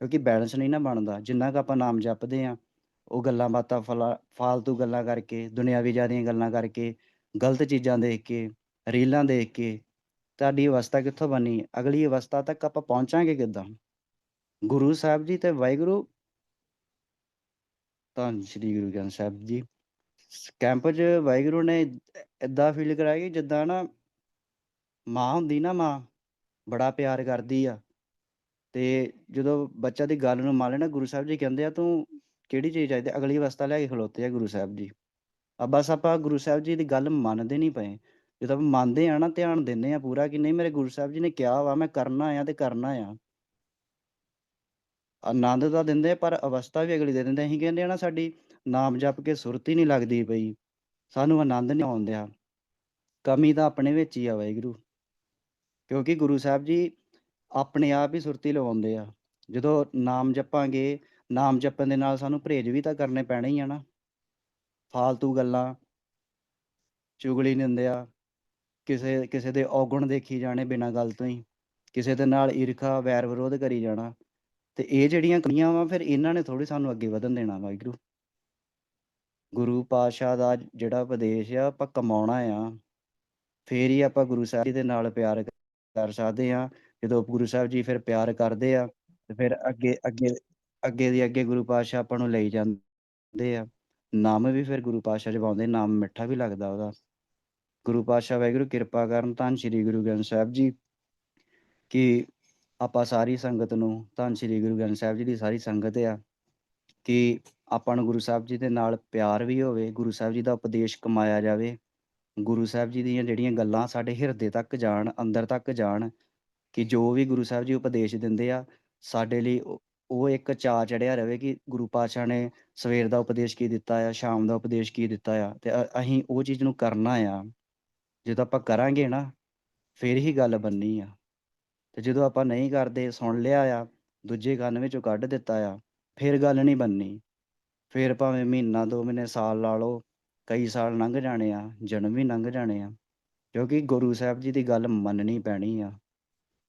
ਕਿਉਂਕਿ ਬੈਲੈਂਸ ਨਹੀਂ ਨਾ ਬਣਦਾ, ਜਿੰਨਾ ਕੁ ਆਪਾਂ ਨਾਮ ਜਪਦੇ ਆ, ਉਹ ਗੱਲਾਂ ਬਾਤਾਂ ਫਲਾ, ਫਾਲਤੂ ਗੱਲਾਂ ਕਰਕੇ, ਦੁਨਿਆਵੀ ਜਿਆਦੀਆਂ ਗੱਲਾਂ ਕਰਕੇ, ਗਲਤ ਚੀਜ਼ਾਂ ਦੇਖ ਕੇ, ਰੀਲਾਂ ਦੇਖ ਕੇ, ਤੁਹਾਡੀ ਅਵਸਥਾ ਕਿੱਥੋਂ ਬਣੀ? ਅਗਲੀ ਅਵਸਥਾ ਤੱਕ ਆਪਾਂ ਪਹੁੰਚਾਂਗੇ ਕਿੱਦਾਂ? ਗੁਰੂ ਸਾਹਿਬ ਜੀ ਤੇ ਵਾਹਿਗੁਰੂ। ਧੰਨ ਸ਼੍ਰੀ ਗੁਰੂ ਗ੍ਰੰਥ ਸਾਹਿਬ ਜੀ। ਕੈਂਪ 'ਚ ਵਾਹਿਗੁਰੂ ਨੇ ਇਦਾਂ ਫੀਲ ਕਰਾਇਆ ਕਿ ਜਿੱਦਾਂ ਨਾ ਮਾਂ ਹੁੰਦੀ ਨਾ ਮਾਂ, ਬੜਾ ਪਿਆਰ ਕਰਦੀ ਆ। ਤੇ ਜਦੋਂ ਬੱਚਾ ਦੀ ਗੱਲ ਨੂੰ ਮੰਨ ਲੈਣਾ, ਗੁਰੂ ਸਾਹਿਬ ਜੀ ਕਹਿੰਦੇ ਆ, ਤੂੰ ਕਿਹੜੀ ਚੀਜ਼ ਚਾਹੀਦੀ? ਅਗਲੀ ਅਵਸਥਾ ਲੈ ਕੇ ਖਲੋਤੇ ਆ ਗੁਰੂ ਸਾਹਿਬ ਜੀ। ਆ ਬਸ ਆਪਾਂ ਗੁਰੂ ਸਾਹਿਬ ਜੀ ਦੀ ਗੱਲ ਮੰਨਦੇ ਨਹੀਂ ਪਏ। ਜਦੋਂ ਆਪਾਂ ਮੰਨਦੇ ਆ ਨਾ, ਧਿਆਨ ਦਿੰਦੇ ਆ ਪੂਰਾ ਕਿ ਨਹੀਂ, ਮੇਰੇ ਗੁਰੂ ਸਾਹਿਬ ਜੀ ਨੇ ਕਿਹਾ ਵਾ, ਮੈਂ ਕਰਨਾ ਆ ਤੇ ਕਰਨਾ ਆ। ਆਨੰਦ ਤਾਂ ਦਿੰਦੇ ਪਰ ਅਵਸਥਾ ਵੀ ਅਗਲੀ ਦੇ ਦਿੰਦੇ ਅਸੀਂ ਕਹਿੰਦੇ ਆ ਨਾ, ਸਾਡੀ ਨਾਮ ਜਪ ਕੇ ਸੁਰਤ ਹੀ ਨਹੀਂ ਲੱਗਦੀ ਪਈ। ਸਾਨੂੰ ਆਨੰਦ ਨਹੀਂ ਆਉਂਦਿਆ ਕਮੀ ਤਾਂ ਆਪਣੇ ਵਿੱਚ ਹੀ ਆ ਵਾਹਿਗੁਰੂ। ਕਿਉਂਕਿ ਗੁਰੂ ਸਾਹਿਬ ਜੀ ਆਪਣੇ ਆਪ ਹੀ ਸੁਰਤੀ ਲਵਾਉਂਦੇ ਆ। ਜਦੋਂ ਨਾਮ ਜਪਾਂਗੇ, ਨਾਮ ਜਪਣ ਦੇ ਨਾਲ ਸਾਨੂੰ ਪਰਹੇਜ਼ ਵੀ ਤਾਂ ਕਰਨੇ ਪੈਣੇ ਹੀ ਆ ਨਾ। ਫਾਲਤੂ ਗੱਲਾਂ, ਚੁਗਲੀ ਨਿੰਦਿਆ ਕਿਸੇ ਕਿਸੇ ਦੇ ਔਗੁਣ ਦੇਖੀ ਜਾਣੇ ਬਿਨਾਂ ਗੱਲ ਤੋਂ ਹੀ। ਕਿਸੇ ਦੇ ਨਾਲ ਈਰਖਾ, ਵੈਰ ਵਿਰੋਧ ਕਰੀ ਜਾਣਾ। ਤੇ ਇਹ ਜਿਹੜੀਆਂ ਕਮੀਆਂ ਵਾ, ਫਿਰ ਇਹਨਾਂ ਨੇ ਥੋੜੀ ਸਾਨੂੰ ਅੱਗੇ ਵਧਣ ਦੇਣਾ ਵਾਹਿਗੁਰੂ। ਗੁਰੂ ਪਾਤਸ਼ਾਹ ਦਾ ਜਿਹੜਾ ਉਪਦੇਸ਼ ਆ, ਆਪਾਂ ਕਮਾਉਣਾ ਆ। ਫੇਰ ਹੀ ਆਪਾਂ ਗੁਰੂ ਸਾਹਿਬ ਜੀ ਦੇ ਨਾਲ ਪਿਆਰ ਕਰ ਸਕਦੇ ਆ। ਜਦੋਂ ਗੁਰੂ ਸਾਹਿਬ ਜੀ ਫਿਰ ਪਿਆਰ ਕਰਦੇ ਆ, ਤੇ ਫਿਰ ਅੱਗੇ ਅੱਗੇ ਅੱਗੇ ਦੀ ਅੱਗੇ ਗੁਰੂ ਪਾਤਸ਼ਾਹ ਆਪਾਂ ਨੂੰ ਲਈ ਜਾਂਦੇ ਆ। ਨਾਮ ਵੀ ਫਿਰ ਗੁਰੂ ਪਾਤਸ਼ਾਹ ਜਪਾਉਂਦੇ ਨਾਮ ਮਿੱਠਾ ਵੀ ਲੱਗਦਾ ਉਹਦਾ। ਗੁਰੂ ਪਾਤਸ਼ਾਹ ਵਾਹਿਗੁਰੂ, ਕਿਰਪਾ ਕਰਨ ਧੰਨ ਸ਼੍ਰੀ ਗੁਰੂ ਗ੍ਰੰਥ ਸਾਹਿਬ ਜੀ ਕਿ ਆਪਾਂ ਸਾਰੀ ਸੰਗਤ ਨੂੰ, ਧੰਨ ਸ਼੍ਰੀ ਗੁਰੂ ਗ੍ਰੰਥ ਸਾਹਿਬ ਜੀ ਦੀ ਸਾਰੀ ਸੰਗਤ ਆ, ਕਿ ਆਪਾਂ ਨੂੰ ਗੁਰੂ ਸਾਹਿਬ ਜੀ ਦੇ ਨਾਲ ਪਿਆਰ ਵੀ ਹੋਵੇ, ਗੁਰੂ ਸਾਹਿਬ ਜੀ ਦਾ ਉਪਦੇਸ਼ ਕਮਾਇਆ ਜਾਵੇ, ਗੁਰੂ ਸਾਹਿਬ ਜੀ ਦੀਆਂ ਜਿਹੜੀਆਂ ਗੱਲਾਂ ਸਾਡੇ ਹਿਰਦੇ ਤੱਕ ਜਾਣ, ਅੰਦਰ ਤੱਕ ਜਾਣ, ਕਿ ਜੋ ਵੀ ਗੁਰੂ ਸਾਹਿਬ ਜੀ ਉਪਦੇਸ਼ ਦਿੰਦੇ ਆ, ਸਾਡੇ ਲਈ ਉਹ- ਇੱਕ ਚਾਅ ਚੜਿਆ ਰਵੇ ਕਿ ਗੁਰੂ ਪਾਤਸ਼ਾਹ ਨੇ ਸਵੇਰ ਦਾ ਉਪਦੇਸ਼ ਕੀ ਦਿੱਤਾ ਆ, ਸ਼ਾਮ ਦਾ ਉਪਦੇਸ਼ ਕੀ ਦਿੱਤਾ ਆ, ਤੇ ਅਸੀਂ ਉਹ ਚੀਜ਼ ਨੂੰ ਕਰਨਾ ਆ, ਜਦੋਂ ਆਪਾਂ ਕਰਾਂਗੇ ਨਾ, ਫਿਰ ਹੀ ਗੱਲ ਬੰਨੀ ਆ। ਤੇ ਜਦੋਂ ਆਪਾਂ ਨਹੀਂ ਕਰਦੇ, ਸੁਣ ਲਿਆ ਆ, ਦੂਜੇ ਕੰਨ ਵਿੱਚੋਂ ਕੱਢ ਦਿੱਤਾ ਆ, ਫਿਰ ਗੱਲ ਨਹੀਂ ਬੰਨੀ ਫਿਰ ਭਾਵੇਂ ਮਹੀਨਾ, ਦੋ ਮਹੀਨੇ, ਸਾਲ ਲਾ ਲਓ, ਕਈ ਸਾਲ ਲੰਘ ਜਾਣੇ ਆ, ਜਨਮ ਵੀ ਲੰਘ ਜਾਣੇ ਆ, ਕਿਉਂਕਿ ਗੁਰੂ ਸਾਹਿਬ ਜੀ ਦੀ ਗੱਲ ਮੰਨਣੀ ਪੈਣੀ ਆ।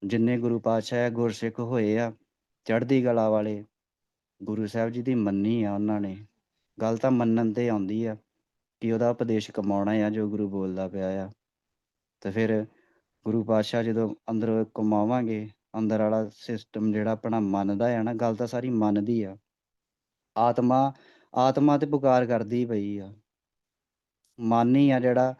ਜਿੰਨੇ ਗੁਰੂ ਪਾਤਸ਼ਾਹ ਆ, ਗੁਰਸਿੱਖ ਹੋਏ ਆ, ਚੜ੍ਹਦੀ ਕਲਾ ਵਾਲੇ, ਗੁਰੂ ਸਾਹਿਬ ਜੀ ਦੀ ਮੰਨੀ ਆ ਉਹਨਾਂ ਨੇ। ਗੱਲ ਤਾਂ ਮੰਨਣ ਤੇ ਆਉਂਦੀ ਆ ਕਿ ਉਹਦਾ ਉਪਦੇਸ਼ ਕਮਾਉਣਾ ਆ ਜੋ ਗੁਰੂ ਬੋਲਦਾ ਪਿਆ ਆ। ਤੇ ਫਿਰ ਗੁਰੂ ਪਾਤਸ਼ਾਹ ਜਦੋਂ ਅੰਦਰ ਕਮਾਵਾਂਗੇ ਅੰਦਰ ਵਾਲਾ ਸਿਸਟਮ ਜਿਹੜਾ ਆਪਣਾ ਮੰਨਦਾ ਆ ਨਾ, ਗੱਲ ਤਾਂ ਸਾਰੀ ਮੰਨਦੀ ਆ। ਆਤਮਾ ਆਤਮਾ ਤੇ ਪੁਕਾਰ ਕਰਦੀ ਪਈ ਆ। ਮਨ ਹੀ ਆ ਜਿਹੜਾ,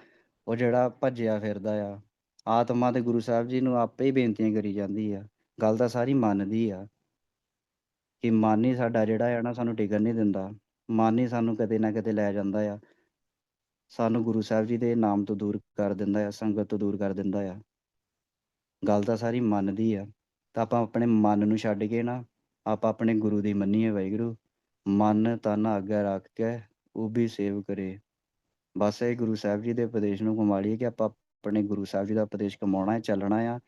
ਉਹ ਜਿਹੜਾ ਭੱਜਿਆ ਫਿਰਦਾ ਆ। ਆਤਮਾ ਤੇ ਗੁਰੂ ਸਾਹਿਬ ਜੀ ਨੂੰ ਆਪੇ ਹੀ ਬੇਨਤੀਆਂ ਕਰੀ ਜਾਂਦੀ ਆ। ਗੱਲ ਤਾਂ ਸਾਰੀ ਮੰਨਦੀ ਆ। ਕਿ ਮਨ ਹੀ ਸਾਡਾ ਜਿਹੜਾ ਆ ਨਾ, ਸਾਨੂੰ ਟਿਕਣ ਨਹੀਂ ਦਿੰਦਾ। ਮਨ ਹੀ ਸਾਨੂੰ ਕਦੇ ਨਾ ਕਦੇ ਲੈ ਜਾਂਦਾ ਆ। ਸਾਨੂੰ ਗੁਰੂ ਸਾਹਿਬ ਜੀ ਦੇ ਨਾਮ ਤੋਂ ਦੂਰ ਕਰ ਦਿੰਦਾ ਆ, ਸੰਗਤ ਤੋਂ ਦੂਰ ਕਰ ਦਿੰਦਾ ਆ। ਗੱਲ ਤਾਂ ਸਾਰੀ ਮਨ ਦੀ ਆ। ਤਾਂ ਆਪਾਂ ਆਪਣੇ ਮਨ ਨੂੰ ਛੱਡ ਕੇ ਨਾ, ਆਪਾਂ ਆਪਣੇ ਗੁਰੂ ਦੀ ਮੰਨੀਏ ਵਾਹਿਗੁਰੂ। ਮਨ ਤਨ ਆਗਿਆ ਰੱਖ ਕੇ ਉਹ ਵੀ ਸੇਵ ਕਰੇ। ਬਸ ਇਹ ਗੁਰੂ ਸਾਹਿਬ ਜੀ ਦੇ ਉਪਦੇਸ਼ ਨੂੰ ਕਮਾਲੀਏ ਕਿ ਆਪਾਂ ਆਪਣੇ ਗੁਰੂ ਸਾਹਿਬ ਜੀ ਦਾ ਉਪਦੇਸ਼ ਕਮਾਉਣਾ ਹੈ, ਚੱਲਣਾ ਆ।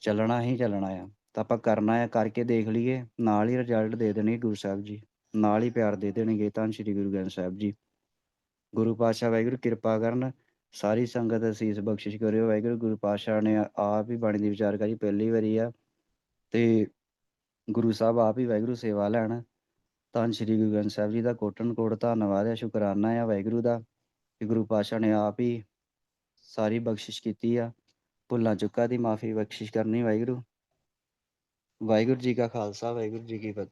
ਚੱਲਣਾ ਹੀ ਚੱਲਣਾ ਆ। ਤਾਂ ਆਪਾਂ ਕਰਨਾ ਆ, ਕਰਕੇ ਦੇਖ ਲਈਏ। ਨਾਲ ਹੀ ਰਿਜ਼ਲਟ ਦੇ ਦੇਣਗੇ ਗੁਰੂ ਸਾਹਿਬ ਜੀ। ਨਾਲ ਹੀ ਪਿਆਰ ਦੇ ਦੇਣਗੇ ਧੰਨ ਸ਼੍ਰੀ ਗੁਰੂ ਗ੍ਰੰਥ ਸਾਹਿਬ ਜੀ। ਗੁਰੂ ਪਾਤਸ਼ਾਹ ਵਾਹਿਗੁਰੂ, ਕਿਰਪਾ ਕਰਨ। ਸਾਰੀ ਸੰਗਤ ਅਸੀਸ ਬਖਸ਼ਿਸ਼ ਕਰਿਓ। ਵਾਹਿਗੁਰੂ, ਗੁਰੂ ਪਾਤਸ਼ਾਹ ਨੇ ਆਪ ਹੀ ਬਾਣੀ ਦੀ ਵਿਚਾਰ ਕਰੀ ਪਹਿਲੀ ਵਾਰੀ ਆ ਤੇ ਗੁਰੂ ਸਾਹਿਬ ਆਪ ਹੀ ਵਾਹਿਗੁਰੂ ਸੇਵਾ ਲੈਣ। ਧੰਨ ਸ਼੍ਰੀ ਗੁਰੂ ਗ੍ਰੰਥ ਸਾਹਿਬ ਜੀ ਦਾ ਕੋਟਨ ਕੋਟ ਧੰਨਵਾਦ ਹੈ ਸ਼ੁਕਰਾਨਾ ਆ ਵਾਹਿਗੁਰੂ ਦਾ ਕਿ ਗੁਰੂ ਪਾਤਸ਼ਾਹ ਨੇ ਆਪ ਹੀ ਸਾਰੀ ਬਖਸ਼ਿਸ਼ ਕੀਤੀ ਆ। ਭੁੱਲਾਂ ਚੁੱਕਾ ਦੀ ਮਾਫੀ ਬਖਸ਼ਿਸ਼ ਕਰਨੀ ਵਾਹਿਗੁਰੂ। ਵਾਹਿਗੁਰੂ ਜੀ ਕਾ ਖਾਲਸਾ, ਵਾਹਿਗੁਰੂ ਜੀ ਕੀ ਫਤਿਹ।